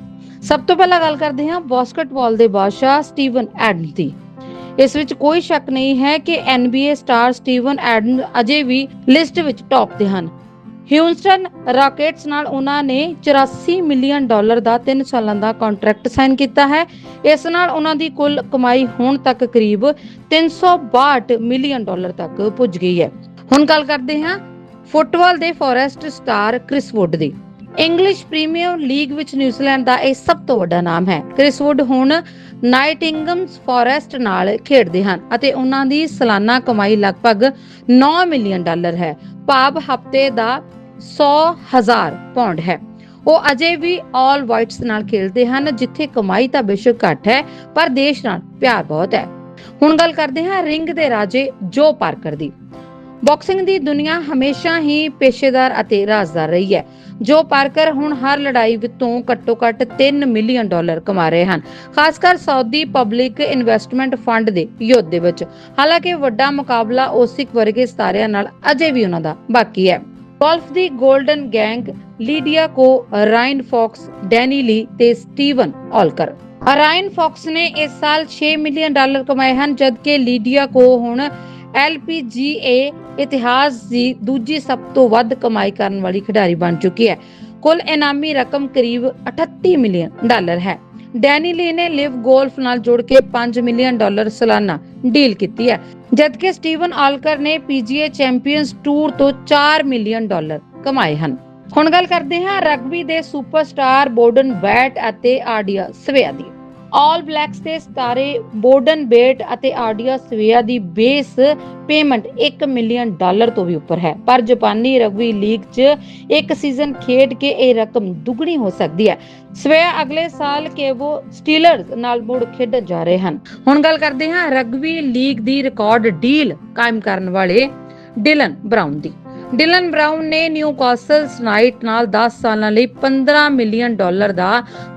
ਸਭ ਤੋਂ ਪਹਿਲਾਂ ਗੱਲ ਕਰਦੇ ਹਾਂ ਬਾਸਕਟਬਾਲ ਦੇ ਬਾਦਸ਼ਾਹ ਸਟੀਵਨ ਐਡਨ ਦੀ। ਇਸ ਵਿੱਚ ਕੋਈ ਸ਼ੱਕ ਨਹੀਂ ਹੈ ਕਿ NBA ਸਟਾਰ ਸਟੀਵਨ ਐਡਨ ਅਜੇ ਵੀ ਲਿਸਟ ਵਿੱਚ ਟੌਪ ਤੇ ਹਨ। ਹਿਊਸਟਨ ਰਾਕੇਟਸ ਨਾਲ ਉਹਨਾਂ ਨੇ 84 ਮਿਲੀਅਨ ਡਾਲਰ ਦਾ 3 ਸਾਲਾਂ ਦਾ ਕੰਟਰੈਕਟ ਸਾਈਨ ਕੀਤਾ ਹੈ। ਇਸ ਨਾਲ ਉਹਨਾਂ ਦੀ ਕੁੱਲ ਕਮਾਈ ਹੁਣ ਤੱਕ ਕਰੀਬ 362 ਮਿਲੀਅਨ ਡਾਲਰ ਤੱਕ ਪੁੱਜ ਗਈ ਹੈ। ਹੁਣ ਗੱਲ ਕਰਦੇ ਹਾਂ ਫੁੱਟਬਾਲ ਦੇ ਫੋਰੈਸਟ ਸਟਾਰ ਕ੍ਰਿਸ ਵੁੱਡ ਦੀ। ਇੰਗਲਿਸ਼ ਪ੍ਰੀਮੀਅਰ ਲੀਗ ਵਿੱਚ ਨਿਊਜ਼ੀਲੈਂਡ ਦਾ ਇਹ ਸਭ ਤੋਂ ਵੱਡਾ ਨਾਮ ਹੈ। ਕ੍ਰਿਸ ਵੁੱਡ ਹੁਣ ਨਾਈਟਿੰਗਮਸ ਫੋਰੈਸਟ ਨਾਲ ਖੇਡਦੇ ਹਨ ਅਤੇ ਉਹਨਾਂ ਦੀ ਸਾਲਾਨਾ ਕਮਾਈ ਲਗਭਗ 9 ਮਿਲੀਅਨ ਡਾਲਰ ਹੈ। ਭਾਵ ਹਫ਼ਤੇ ਦਾ 100,000 ਪਾਉਂਡ ਹੈ। ਉਹ ਅਜੇ ਵੀ ਆਲ ਵਾਈਟਸ ਨਾਲ ਖੇਡਦੇ ਹਨ ਜਿੱਥੇ ਕਮਾਈ ਤਾਂ ਬੇਸ਼ੱਕ ਘੱਟ ਹੈ ਪਰ ਦੇਸ਼ ਨਾਲ ਪਿਆਰ ਬਹੁਤ ਹੈ। ਹੁਣ ਗੱਲ ਕਰਦੇ ਹਾਂ ਰਿੰਗ ਦੇ ਰਾਜੇ ਜੋ ਪਾਰਕਰ ਦੀ। ਬਾਕਸਿੰਗ ਦੀ ਦੁਨੀਆ ਹਮੇਸ਼ਾ ਹੀ ਪੇਸ਼ੇਦਾਰ ਅਤੇ ਰਾਜ਼ਦਾਰ ਰਹੀ ਹੈ। ਜੋ ਪਾਰਕਰ ਹੁਣ ਹਰ ਲੜਾਈ ਵਿੱਚੋਂ ਘੱਟੋ-ਘੱਟ 3 ਮਿਲੀਅਨ ਡਾਲਰ ਕਮਾ ਰਹੇ ਹਨ, ਖਾਸ ਕਰ ਸਾਊਦੀ ਪਬਲਿਕ ਇਨਵੈਸਟਮੈਂਟ ਫੰਡ ਦੇ ਯੁੱਧ ਵਿੱਚ। ਹਾਲਾਂਕਿ ਵੱਡਾ ਮੁਕਾਬਲਾ ਓਸਿਕ ਵਰਗੇ ਸਿਤਾਰਿਆਂ ਨਾਲ ਅਜੇ ਵੀ ਉਹਨਾਂ ਦਾ ਬਾਕੀ ਹੈ। ਗੋਲਫ ਦੀ golden gang Lydia Ko, Ryan Fox, Danny ਲੀ ਤੇ ਸਟੀਵਨ ਆਲਕਰ ਰਾਇਨ ਫੌਕਸ ਨੇ ਇਸ ਸਾਲ 6 ਮਿਲੀਅਨ ਡਾਲਰ ਕਮਾਏ ਹਨ, ਜਦਕਿ ਲੀਡੀਆ ਕੋ ਹੁਣ LPGA ਇਤਿਹਾਸ ਦੀ ਦੂਜੀ ਸਭ ਤੋਂ ਵੱਧ ਕਮਾਈ ਕਰਨ ਵਾਲੀ ਖਿਡਾਰੀ ਬਣ ਚੁੱਕੀ ਹੈ। ਕੁੱਲ ਇਨਾਮੀ ਰਕਮ ਕਰੀਬ 38 ਮਿਲੀਅਨ ਡਾਲਰ ਹੈ। ਡੈਨੀ ਲੀ ਨੇ ਲਿਵ ਗੋਲਫ ਨਾਲ ਜੁੜ ਕੇ 5 ਮਿਲੀਅਨ ਡਾਲਰ ਸਾਲਾਨਾ ਡੀਲ ਕੀਤੀ ਹੈ, ਜਦਕਿ ਸਟੀਵਨ ਆਲਕਰ ਨੇ PGA ਚੈਂਪੀਅਨਸ ਟੂਰ ਤੋਂ 4 ਮਿਲੀਅਨ ਡਾਲਰ ਕਮਾਏ ਹਨ। ਹੁਣ ਗੱਲ ਕਰਦੇ ਹਾਂ ਰਗਬੀ ਦੇ ਸੁਪਰਸਟਾਰ ਬੋਰਡਨ ਬੈਟ ਅਤੇ ਆਡੀਆ ਸਵੇਆ ਦੀ। ਆਲ ਬਲੈਕਸ ਦੇ ਸਿਤਾਰੇ ਬੋਰਡਨ ਬੇਟ ਅਤੇ ਆਡੀਆ ਸਵੇਆ ਦੀ ਬੇਸ ਪੇਮੈਂਟ 1 ਮਿਲੀਅਨ ਡਾਲਰ ਤੋਂ ਵੀ ਉੱਪਰ ਹੈ। ਪਰ ਜਾਪਾਨੀ ਰਗਬੀ ਲੀਗ 'ਚ ਇੱਕ ਸੀਜ਼ਨ ਖੇਡ ਕੇ ਇਹ ਰਕਮ ਦੁੱਗਣੀ ਹੋ ਸਕਦੀ ਹੈ। ਸਵੇਆ ਅਗਲੇ ਸਾਲ ਕੇਵੋ ਸਟੀਲਰਸ ਨਾਲ ਮੁੜ ਖੇਡਣ ਜਾ ਰਹੇ ਹਨ। ਹੁਣ ਗੱਲ ਕਰਦੇ ਹਾਂ ਰਗਬੀ ਲੀਗ ਦੀ ਰਿਕਾਰਡ ਡੀਲ ਕਾਇਮ ਕਰਨ ਵਾਲੇ ਡਿਲਨ ਬ੍ਰਾਊਨ ਦੀ। ਡਿਲਨ ਬ੍ਰਾਊਨ ਨੇ ਨਿਊਕਾਸਲ ਨਾਈਟ ਨਾਲ 10 ਸਾਲਾਂ ਲਈ 15 ਮਿਲੀਅਨ ਡਾਲਰ ਦਾ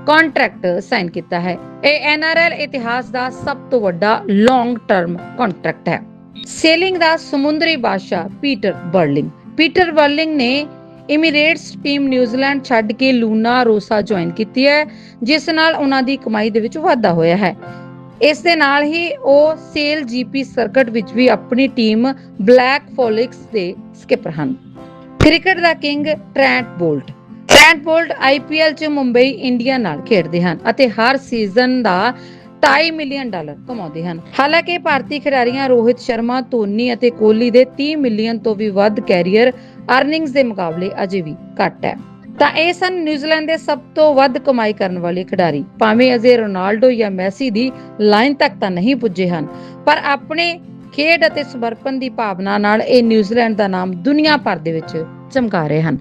ਕੰਟਰੈਕਟ ਸਾਈਨ ਕੀਤਾ ਹੈ। ਇਹ ਐਨਆਰਐਲ ਇਤਿਹਾਸ ਦਾ ਸਭ ਤੋਂ ਵੱਡਾ ਲੌਂਗ ਟਰਮ ਕੰਟਰੈਕਟ ਹੈ। ਸੇਲਿੰਗ ਦਾ ਸਮੁੰਦਰੀ ਬਾਦਸ਼ਾਹ ਪੀਟਰ ਬਰਲਿੰਗ ਪੀਟਰ ਬਰਲਿੰਗ ਨੇ ਇਮੀਰੇਟਸ ਟੀਮ ਨਿਊਜ਼ੀਲੈਂਡ ਛੱਡ ਕੇ ਲੂਨਾ ਰੋਸਾ ਜੁਆਇਨ ਕੀਤੀ ਹੈ, ਜਿਸ ਨਾਲ ਉਹਨਾਂ ਦੀ ਕਮਾਈ ਦੇ ਵਿੱਚ ਵਾਧਾ ਹੋਇਆ ਹੈ। ਇਸ ਦੇ ਨਾਲ ਹੀ ਉਹ ਸੇਲ ਜੀਪੀ ਸਰਕਟ ਵਿੱਚ ਵੀ ਆਪਣੀ ਟੀਮ ਬਲੈਕ ਫੋਲਿਕਸ ਦੇ ਸਕਿਪਰ ਹਨ। ਕ੍ਰਿਕਟ ਦਾ king Trent Boult. Trent Boult IPL 'ਚ ਮੁੰਬਈ ਇੰਡੀਆ ਨਾਲ ਖੇਡਦੇ ਹਨ ਅਤੇ ਹਰ ਸੀਜ਼ਨ ਦਾ 2.5 ਮਿਲੀਅਨ ਡਾਲਰ ਕਮਾਉਂਦੇ ਹਨ। ਹਾਲਾਂਕਿ ਭਾਰਤੀ ਖਿਡਾਰੀਆਂ ਰੋਹਿਤ ਸ਼ਰਮਾ, ਧੋਨੀ ਅਤੇ ਕੋਹਲੀ ਦੇ 30 ਮਿਲੀਅਨ ਤੋਂ ਵੀ ਵੱਧ ਕੈਰੀਅਰ ਅਰਨਿੰਗਸ ਦੇ ਮੁਕਾਬਲੇ ਅਜੇ ਵੀ ਘੱਟ ਹੈ। ਤਾਂ ਇਹ ਸਨ ਨਿਊਜ਼ੀਲੈਂਡ ਦੇ ਸਭ ਤੋਂ ਵੱਧ ਕਮਾਈ ਕਰਨ ਵਾਲੇ ਖਿਡਾਰੀ। ਭਾਵੇਂ ਅਜੇ ਰੋਨਾਲਡੋ ਜਾਂ ਮੈਸੀ ਦੀ ਲਾਈਨ ਤੱਕ ਤਾਂ ਨਹੀਂ ਪੁੱਜੇ ਹਨ, ਪਰ ਆਪਣੇ ਖੇਡ ਅਤੇ ਸਮਰਪਣ ਦੀ ਭਾਵਨਾ ਨਾਲ ਇਹ ਨਿਊਜ਼ੀਲੈਂਡ ਦਾ ਨਾਮ ਦੁਨੀਆ ਭਰ ਦੇ ਵਿੱਚ ਚਮਕਾ ਰਹੇ ਹਨ।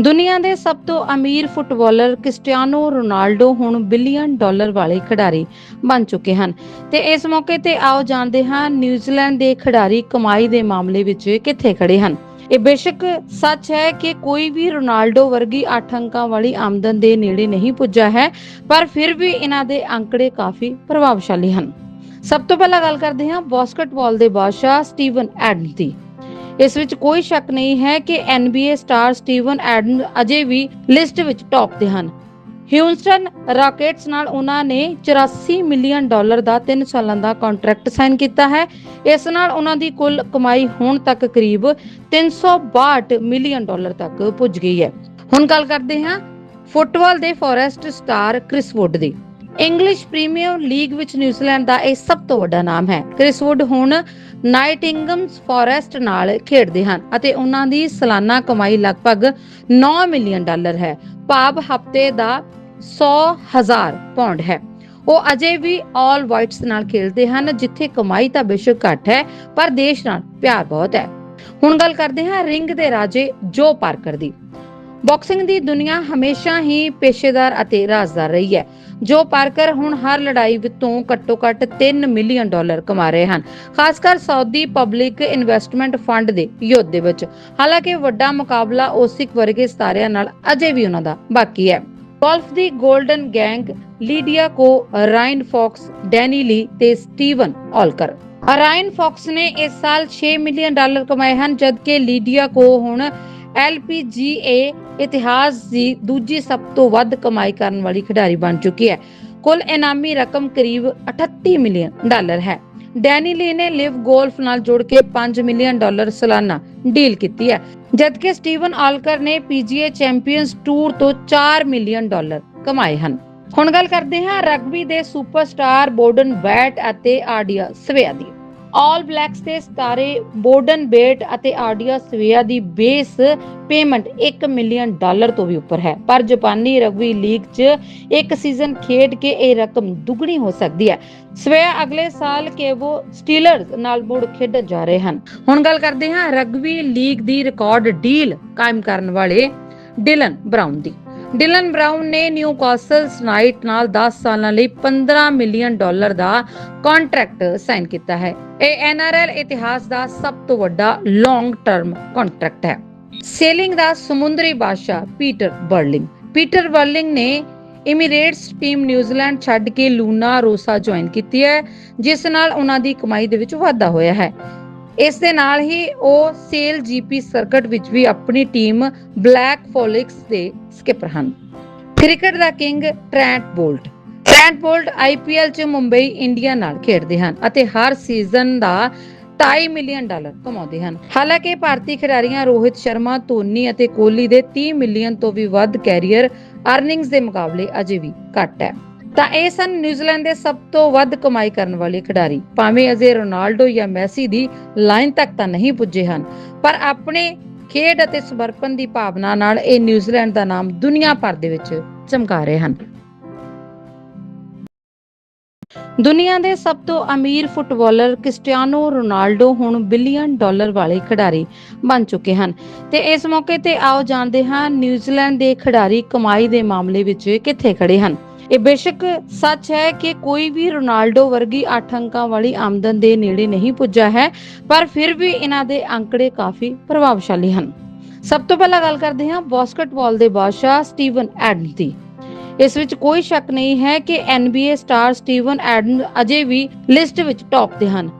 ਦੁਨੀਆ ਦੇ ਸਭ ਤੋਂ ਅਮੀਰ ਫੁੱਟਬਾਲਰ ਕ੍ਰਿਸਟੀਆਨੋ ਰੋਨਾਲਡੋ ਹੁਣ ਬਿਲੀਅਨ ਡਾਲਰ ਵਾਲੇ ਖਿਡਾਰੀ ਬਣ ਚੁੱਕੇ ਹਨ। ਤੇ ਇਸ ਮੌਕੇ ਤੇ ਆਓ ਜਾਣਦੇ ਹਾਂ ਨਿਊਜ਼ੀਲੈਂਡ ਦੇ ਖਿਡਾਰੀ ਕਮਾਈ ਦੇ ਮਾਮਲੇ ਵਿੱਚ ਕਿੱਥੇ ਖੜੇ ਹਨ। ਇਹ ਬੇਸ਼ੱਕ ਸੱਚ ਹੈ ਕਿ ਕੋਈ ਵੀ ਰੋਨਾਲਡੋ ਵਰਗੀ 8 ਅੰਕਾਂ ਵਾਲੀ ਆਮਦਨ ਦੇ ਨੇੜੇ ਨਹੀਂ ਪੁੱਜਾ ਹੈ, ਪਰ ਫਿਰ ਵੀ ਇਹਨਾਂ ਦੇ ਅੰਕੜੇ ਕਾਫੀ ਪ੍ਰਭਾਵਸ਼ਾਲੀ ਹਨ। ਸਭ ਤੋਂ ਪਹਿਲਾਂ ਗੱਲ ਕਰਦੇ ਹਾਂ ਬਾਸਕਟਬਾਲ ਦੇ ਬਾਦਸ਼ਾਹ ਸਟੀਵਨ ਐਡਮ ਦੀ। ਇਸ ਵਿੱਚ ਕੋਈ ਸ਼ੱਕ ਨਹੀਂ ਹੈ ਕਿ NBA ਸਟਾਰ ਸਟੀਵਨ ਐਡਮ ਅਜੇ ਵੀ ਲਿਸਟ ਵਿੱਚ ਟੌਪ ਤੇ ਹਨ। ਹਿਊਸਟਨ ਰਾਕੇਟਸ ਨਾਲ ਉਹਨਾਂ ਨੇ 84 ਮਿਲੀਅਨ ਡਾਲਰ ਦਾ 3 ਸਾਲਾਂ ਦਾ ਕੰਟਰੈਕਟ ਸਾਈਨ ਕੀਤਾ ਹੈ। ਇਸ ਨਾਲ ਉਹਨਾਂ ਦੀ ਕੁੱਲ ਕਮਾਈ ਹੁਣ ਤੱਕ ਕਰੀਬ 362 ਮਿਲੀਅਨ ਡਾਲਰ ਤੱਕ ਪੁੱਜ ਗਈ ਹੈ। ਹੁਣ ਗੱਲ ਕਰਦੇ ਹਾਂ ਫੁੱਟਬਾਲ ਦੇ ਫੋਰੈਸਟ ਸਟਾਰ ਕ੍ਰਿਸ ਵੁੱਡ ਦੀ। ਇੰਗਲਿਸ਼ ਪ੍ਰੀਮੀਅਰ ਲੀਗ ਵਿੱਚ ਨਿਊਜ਼ੀਲੈਂਡ ਦਾ ਇਹ ਸਭ ਤੋਂ ਵੱਡਾ ਨਾਮ ਹੈ। ਕ੍ਰਿਸ ਵੁੱਡ ਹੁਣ ਨਾਈਟਿੰਗਮਸ ਫੋਰੈਸਟ ਨਾਲ ਖੇਡਦੇ ਹਨ ਅਤੇ ਉਹਨਾਂ ਦੀ ਸਾਲਾਨਾ ਕਮਾਈ ਲਗਭਗ 9 ਮਿਲੀਅਨ ਡਾਲਰ ਹੈ। ਭਾਵ ਹਫ਼ਤੇ ਦਾ 100,000 ਪਾਉਂਡ ਹੈ। ਉਹ ਅਜੇ ਵੀ ਆਲ ਵਾਈਟਸ ਨਾਲ ਖੇਡਦੇ ਹਨ ਜਿੱਥੇ ਕਮਾਈ ਤਾਂ ਬੇਸ਼ੱਕ ਘੱਟ ਹੈ ਪਰ ਦੇਸ਼ ਨਾਲ ਪਿਆਰ ਬਹੁਤ ਹੈ। ਹੁਣ ਗੱਲ ਕਰਦੇ ਹਾਂ ਰਿੰਗ ਦੇ ਰਾਜੇ ਜੋ ਪਾਰਕਰ ਦੀ। ਬਾਕਸਿੰਗ ਦੀ ਦੁਨੀਆ ਹਮੇਸ਼ਾ ਹੀ ਪੇਸ਼ੇਦਾਰ ਅਤੇ ਰਾਜ਼ਦਾਰ ਰਹੀ ਹੈ। ਜੋ ਪਾਰਕਰ ਹੁਣ ਹਰ ਲੜਾਈ ਵਿੱਚੋਂ ਘੱਟੋ-ਘੱਟ 3 ਮਿਲੀਅਨ ਡਾਲਰ ਕਮਾ ਰਹੇ ਹਨ ਖਾਸ ਕਰ ਸਾਊਦੀ ਪਬਲਿਕ ਇਨਵੈਸਟਮੈਂਟ ਫੰਡ ਦੇ ਯੋਧੇ ਵਿੱਚ। ਹਾਲਾਂਕਿ ਵੱਡਾ ਮੁਕਾਬਲਾ ਓਸਿਕ ਵਰਗੇ ਸਤਾਰਿਆਂ ਨਾਲ ਅਜੇ ਵੀ ਉਹਨਾਂ ਦਾ ਬਾਕੀ ਹੈ। ਗੋਲਫ ਦੀ golden gang Lydia Ko, Ryan Fox, Danny ਲੀ ਤੇ ਸਟੀਵਨ ਆਲਕਰ ਰਾਇਨ ਫੌਕਸ ਨੇ ਇਸ ਸਾਲ 6 ਮਿਲੀਅਨ ਡਾਲਰ ਕਮਾਏ ਹਨ, ਜਦਕਿ ਲੀਡੀਆ ਕੋ ਹੁਣ LPGA ਇਤਿਹਾਸ ਦੀ ਦੂਜੀ ਸਭ ਤੋਂ ਵੱਧ ਕਮਾਈ ਕਰਨ ਵਾਲੀ ਖਿਡਾਰੀ ਬਣ ਚੁੱਕੀ ਹੈ। ਕੁੱਲ ਇਨਾਮੀ ਰਕਮ ਕਰੀਬ 38 ਮਿਲੀਅਨ ਡਾਲਰ ਹੈ। ਡੈਨੀ ਲੀ ਨੇ ਲਿਵ ਗੋਲਫ ਨਾਲ ਜੁੜ ਕੇ 5 ਮਿਲੀਅਨ ਡਾਲਰ ਸਾਲਾਨਾ ਡੀਲ ਕੀਤੀ ਹੈ। ਜਦਕਿ ਸਟੀਵਨ ਆਲਕਰ ਨੇ PGA ਚੈਂਪੀਅਨਸ ਟੂਰ ਤੋਂ 4 ਮਿਲੀਅਨ ਡਾਲਰ ਕਮਾਏ ਹਨ। ਹੁਣ ਗੱਲ ਕਰਦੇ ਹਾਂ ਰਗਬੀ ਦੇ ਸੁਪਰਸਟਾਰ ਬੋਰਡਨ ਬੈਟ ਅਤੇ ਆਡੀਆ ਸਵੇਆ ਦੀ। ਆਲ ਬਲੈਕਸ ਦੇ ਸਿਤਾਰੇ ਬੋਰਡਨ ਬੇਟ ਅਤੇ ਆਡੀਆ ਸਵੇਆ ਦੀ ਬੇਸ ਪੇਮੈਂਟ 1 ਮਿਲੀਅਨ ਡਾਲਰ ਤੋਂ ਵੀ ਉੱਪਰ ਹੈ। ਪਰ ਜਾਪਾਨੀ ਰਗਬੀ ਲੀਗ 'ਚ ਇੱਕ ਸੀਜ਼ਨ ਖੇਡ ਕੇ ਇਹ ਰਕਮ ਦੁੱਗਣੀ ਹੋ ਸਕਦੀ ਹੈ। ਸਵੇਆ ਅਗਲੇ ਸਾਲ ਕੇਵੋ ਸਟੀਲਰਸ ਨਾਲ ਮੁੜ ਖੇਡਣ ਜਾ ਰਹੇ ਹਨ। ਹੁਣ ਗੱਲ ਕਰਦੇ ਹਾਂ ਰਗਬੀ ਲੀਗ ਦੀ ਰਿਕਾਰਡ ਡੀਲ ਕਾਇਮ ਕਰਨ ਵਾਲੇ ਡਿਲਨ ਬਰਾਊਨ ਦੀ। ਡਿਲਨ ਬਰਾਊਨ ਨੇ ਨਿਊਕਾਸਲ ਨਾਈਟ ਨਾਲ 10 ਸਾਲਾਂ ਲਈ 15 ਮਿਲੀਅਨ ਡਾਲਰ ਦਾ ਕੰਟਰੈਕਟ ਸਾਈਨ ਕੀਤਾ ਹੈ। ਇਹ ਐਨਆਰਐਲ ਇਤਿਹਾਸ ਦਾ ਸਭ ਤੋਂ ਵੱਡਾ ਲੌਂਗ ਟਰਮ ਕੰਟਰੈਕਟ ਹੈ। ਸੇਲਿੰਗ ਦਾ ਸਮੁੰਦਰੀ ਬਾਦਸ਼ਾਹ ਪੀਟਰ ਬਰਲਿੰਗ ਪੀਟਰ ਬਰਲਿੰਗ ਨੇ ਇਮੀਰੇਟਸ ਟੀਮ ਨਿਊਜ਼ੀਲੈਂਡ ਛੱਡ ਕੇ ਲੂਨਾ ਰੋਸਾ ਜੁਆਇਨ ਕੀਤੀ ਹੈ, ਜਿਸ ਨਾਲ ਉਹਨਾਂ ਦੀ ਕਮਾਈ ਦੇ ਵਿੱਚ ਵਾਧਾ ਹੋਇਆ ਹੈ। ਇਸ ਦੇ ਨਾਲ ਹੀ ਉਹ ਸੇਲ ਜੀਪੀ ਸਰਕਟ ਵਿੱਚ ਵੀ ਆਪਣੀ ਟੀਮ ਬਲੈਕ ਫੋਲਿਕਸ ਦੇ ਸਕਿਪਰ ਹਨ। ਕ੍ਰਿਕਟ ਦਾ king Trent Boult. Trent Boult IPL 'ਚ ਮੁੰਬਈ ਇੰਡੀਆ ਨਾਲ ਖੇਡਦੇ ਹਨ ਅਤੇ ਹਰ ਸੀਜ਼ਨ ਦਾ 2.5 ਮਿਲੀਅਨ ਡਾਲਰ ਕਮਾਉਂਦੇ ਹਨ। ਹਾਲਾਂਕਿ ਭਾਰਤੀ ਖਿਡਾਰੀਆਂ ਰੋਹਿਤ ਸ਼ਰਮਾ, ਧੋਨੀ ਅਤੇ ਕੋਹਲੀ ਦੇ 30 ਮਿਲੀਅਨ ਤੋਂ ਵੀ ਵੱਧ ਕੈਰੀਅਰ ਅਰਨਿੰਗਸ ਦੇ ਮੁਕਾਬਲੇ ਅਜੇ ਵੀ ਘੱਟ ਹੈ। ਤਾਂ ਇਹ ਸਨ ਨਿਊਜ਼ੀਲੈਂਡ ਦੇ ਸਭ ਤੋਂ ਵੱਧ ਕਮਾਈ ਕਰਨ ਵਾਲੇ ਖਿਡਾਰੀ। ਭਾਵੇਂ ਅਜੇ ਰੋਨਾਲਡੋ ਜਾਂ ਮੈਸੀ ਦੀ ਲਾਈਨ ਤੱਕ ਤਾਂ ਨਹੀਂ ਪੁੱਜੇ ਹਨ, ਪਰ ਆਪਣੇ ਖੇਡ ਅਤੇ ਸਮਰਪਣ ਦੀ ਭਾਵਨਾ ਨਾਲ ਇਹ ਨਿਊਜ਼ੀਲੈਂਡ ਦਾ ਨਾਮ ਦੁਨੀਆ ਭਰ ਦੇ ਵਿੱਚ ਚਮਕਾ ਰਹੇ ਹਨ। ਦੁਨੀਆ ਦੇ ਸਭ ਤੋਂ ਅਮੀਰ ਫੁੱਟਬਾਲਰ ਕ੍ਰਿਸਟੀਆਨੋ ਰੋਨਾਲਡੋ ਹੁਣ ਬਿਲੀਅਨ ਡਾਲਰ ਵਾਲੇ ਖਿਡਾਰੀ ਬਣ ਚੁੱਕੇ ਹਨ। ਤੇ ਇਸ ਮੌਕੇ ਤੇ ਆਓ ਜਾਣਦੇ ਹਾਂ ਨਿਊਜ਼ੀਲੈਂਡ ਦੇ ਖਿਡਾਰੀ ਕਮਾਈ ਦੇ ਮਾਮਲੇ ਵਿੱਚ ਕਿੱਥੇ ਖੜੇ ਹਨ। ਇਹ ਬੇਸ਼ੱਕ ਸੱਚ ਹੈ ਕਿ ਕੋਈ ਵੀ ਰੋਨਾਲਡੋ ਵਰਗੀ 8 ਅੰਕਾਂ ਵਾਲੀ ਆਮਦਨ ਦੇ ਨੇੜੇ ਨਹੀਂ ਪੁੱਜਾ ਹੈ, ਪਰ ਫਿਰ ਵੀ ਇਹਨਾਂ ਦੇ ਅੰਕੜੇ ਕਾਫੀ ਪ੍ਰਭਾਵਸ਼ਾਲੀ ਹਨ। ਸਭ ਤੋਂ ਪਹਿਲਾਂ ਗੱਲ ਕਰਦੇ ਹਾਂ ਬਾਸਕਟਬਾਲ ਦੇ ਬਾਦਸ਼ਾਹ ਸਟੀਵਨ ਐਡਮ ਦੀ। ਇਸ ਵਿੱਚ ਕੋਈ ਸ਼ੱਕ ਨਹੀਂ ਹੈ ਕਿ NBA ਸਟਾਰ ਸਟੀਵਨ ਐਡਮ ਅਜੇ ਵੀ ਲਿਸਟ ਵਿੱਚ ਟੌਪ ਤੇ ਹਨ।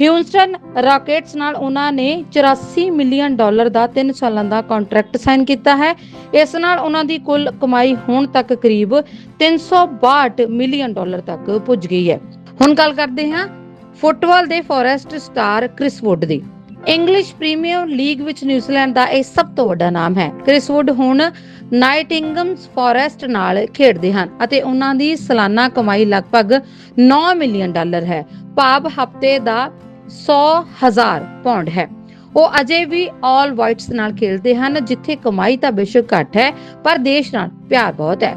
ਹਿਊਸਟਨ ਰਾਕੇਟਸ ਨਾਲ ਉਹਨਾਂ ਨੇ 84 ਮਿਲੀਅਨ ਡਾਲਰ ਦਾ 3 ਸਾਲਾਂ ਦਾ ਕੰਟਰੈਕਟ ਸਾਈਨ ਕੀਤਾ ਹੈ। ਇਸ ਨਾਲ ਉਹਨਾਂ ਦੀ ਕੁੱਲ ਕਮਾਈ ਹੁਣ ਤੱਕ ਕਰੀਬ 362 ਮਿਲੀਅਨ ਡਾਲਰ ਤੱਕ ਪੁੱਜ ਗਈ ਹੈ। ਹੁਣ ਗੱਲ ਕਰਦੇ ਹਾਂ ਫੁੱਟਬਾਲ ਦੇ ਫੋਰੈਸਟ ਸਟਾਰ ਕ੍ਰਿਸ ਵੁੱਡ ਦੀ। ਇੰਗਲਿਸ਼ ਪ੍ਰੀਮੀਅਰ ਲੀਗ ਵਿੱਚ ਨਿਊਜ਼ੀਲੈਂਡ ਦਾ ਇਹ ਸਭ ਤੋਂ ਵੱਡਾ ਨਾਮ ਹੈ। ਕ੍ਰਿਸ ਵੁੱਡ ਹੁਣ ਨਾਈਟਿੰਗਮਸ ਫੋਰੈਸਟ ਨਾਲ ਖੇਡਦੇ ਹਨ ਅਤੇ ਉਹਨਾਂ ਦੀ ਸਾਲਾਨਾ ਕਮਾਈ ਲਗਭਗ 9 ਮਿਲੀਅਨ ਡਾਲਰ ਹੈ। ਭਾਵ ਹਫ਼ਤੇ ਦਾ 100,000 ਪਾਉਂਡ ਹੈ। ਉਹ ਅਜੇ ਵੀ ਆਲ ਵਾਈਟਸ ਨਾਲ ਖੇਡਦੇ ਹਨ ਜਿੱਥੇ ਕਮਾਈ ਤਾਂ ਬੇਸ਼ੱਕ ਘੱਟ ਹੈ ਪਰ ਦੇਸ਼ ਨਾਲ ਪਿਆਰ ਬਹੁਤ ਹੈ।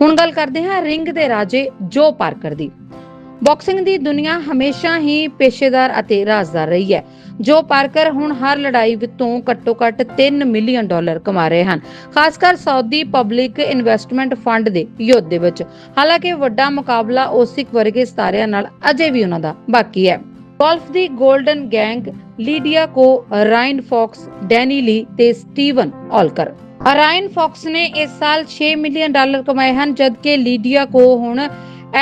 ਹੁਣ ਗੱਲ ਕਰਦੇ ਹਾਂ ਰਿੰਗ ਦੇ ਰਾਜੇ ਜੋ ਪਾਰਕਰ ਦੀ। ਬਾਕਸਿੰਗ ਦੀ ਦੁਨੀਆ ਹਮੇਸ਼ਾ ਹੀ ਪੇਸ਼ੇਦਾਰ ਅਤੇ ਰਾਜ਼ਦਾਰ ਰਹੀ ਹੈ। ਜੋ ਪਾਰਕਰ ਹੁਣ ਹਰ ਲੜਾਈ ਵਿੱਚੋਂ ਘੱਟੋ-ਘੱਟ 3 ਮਿਲੀਅਨ ਡਾਲਰ ਕਮਾ ਰਹੇ ਹਨ ਖਾਸ ਕਰ ਸਾਊਦੀ ਪਬਲਿਕ ਇਨਵੈਸਟਮੈਂਟ ਫੰਡ ਦੇ ਯੋਧੇ ਵਿੱਚ। ਹਾਲਾਂਕਿ ਵੱਡਾ ਮੁਕਾਬਲਾ ਓਸਿਕ ਵਰਗੇ ਸਤਾਰਿਆਂ ਨਾਲ ਅਜੇ ਵੀ ਉਹਨਾਂ ਦਾ ਬਾਕੀ ਹੈ। ਗੋਲਫ ਦੀ golden gang Lydia Ko, Ryan Fox, Danny ਲੀ ਤੇ ਸਟੀਵਨ ਆਲਕਰ ਰਾਇਨ ਫੌਕਸ ਨੇ ਇਸ ਸਾਲ 6 ਮਿਲੀਅਨ ਡਾਲਰ ਕਮਾਏ ਹਨ, ਜਦਕਿ ਲੀਡੀਆ ਕੋ ਹੁਣ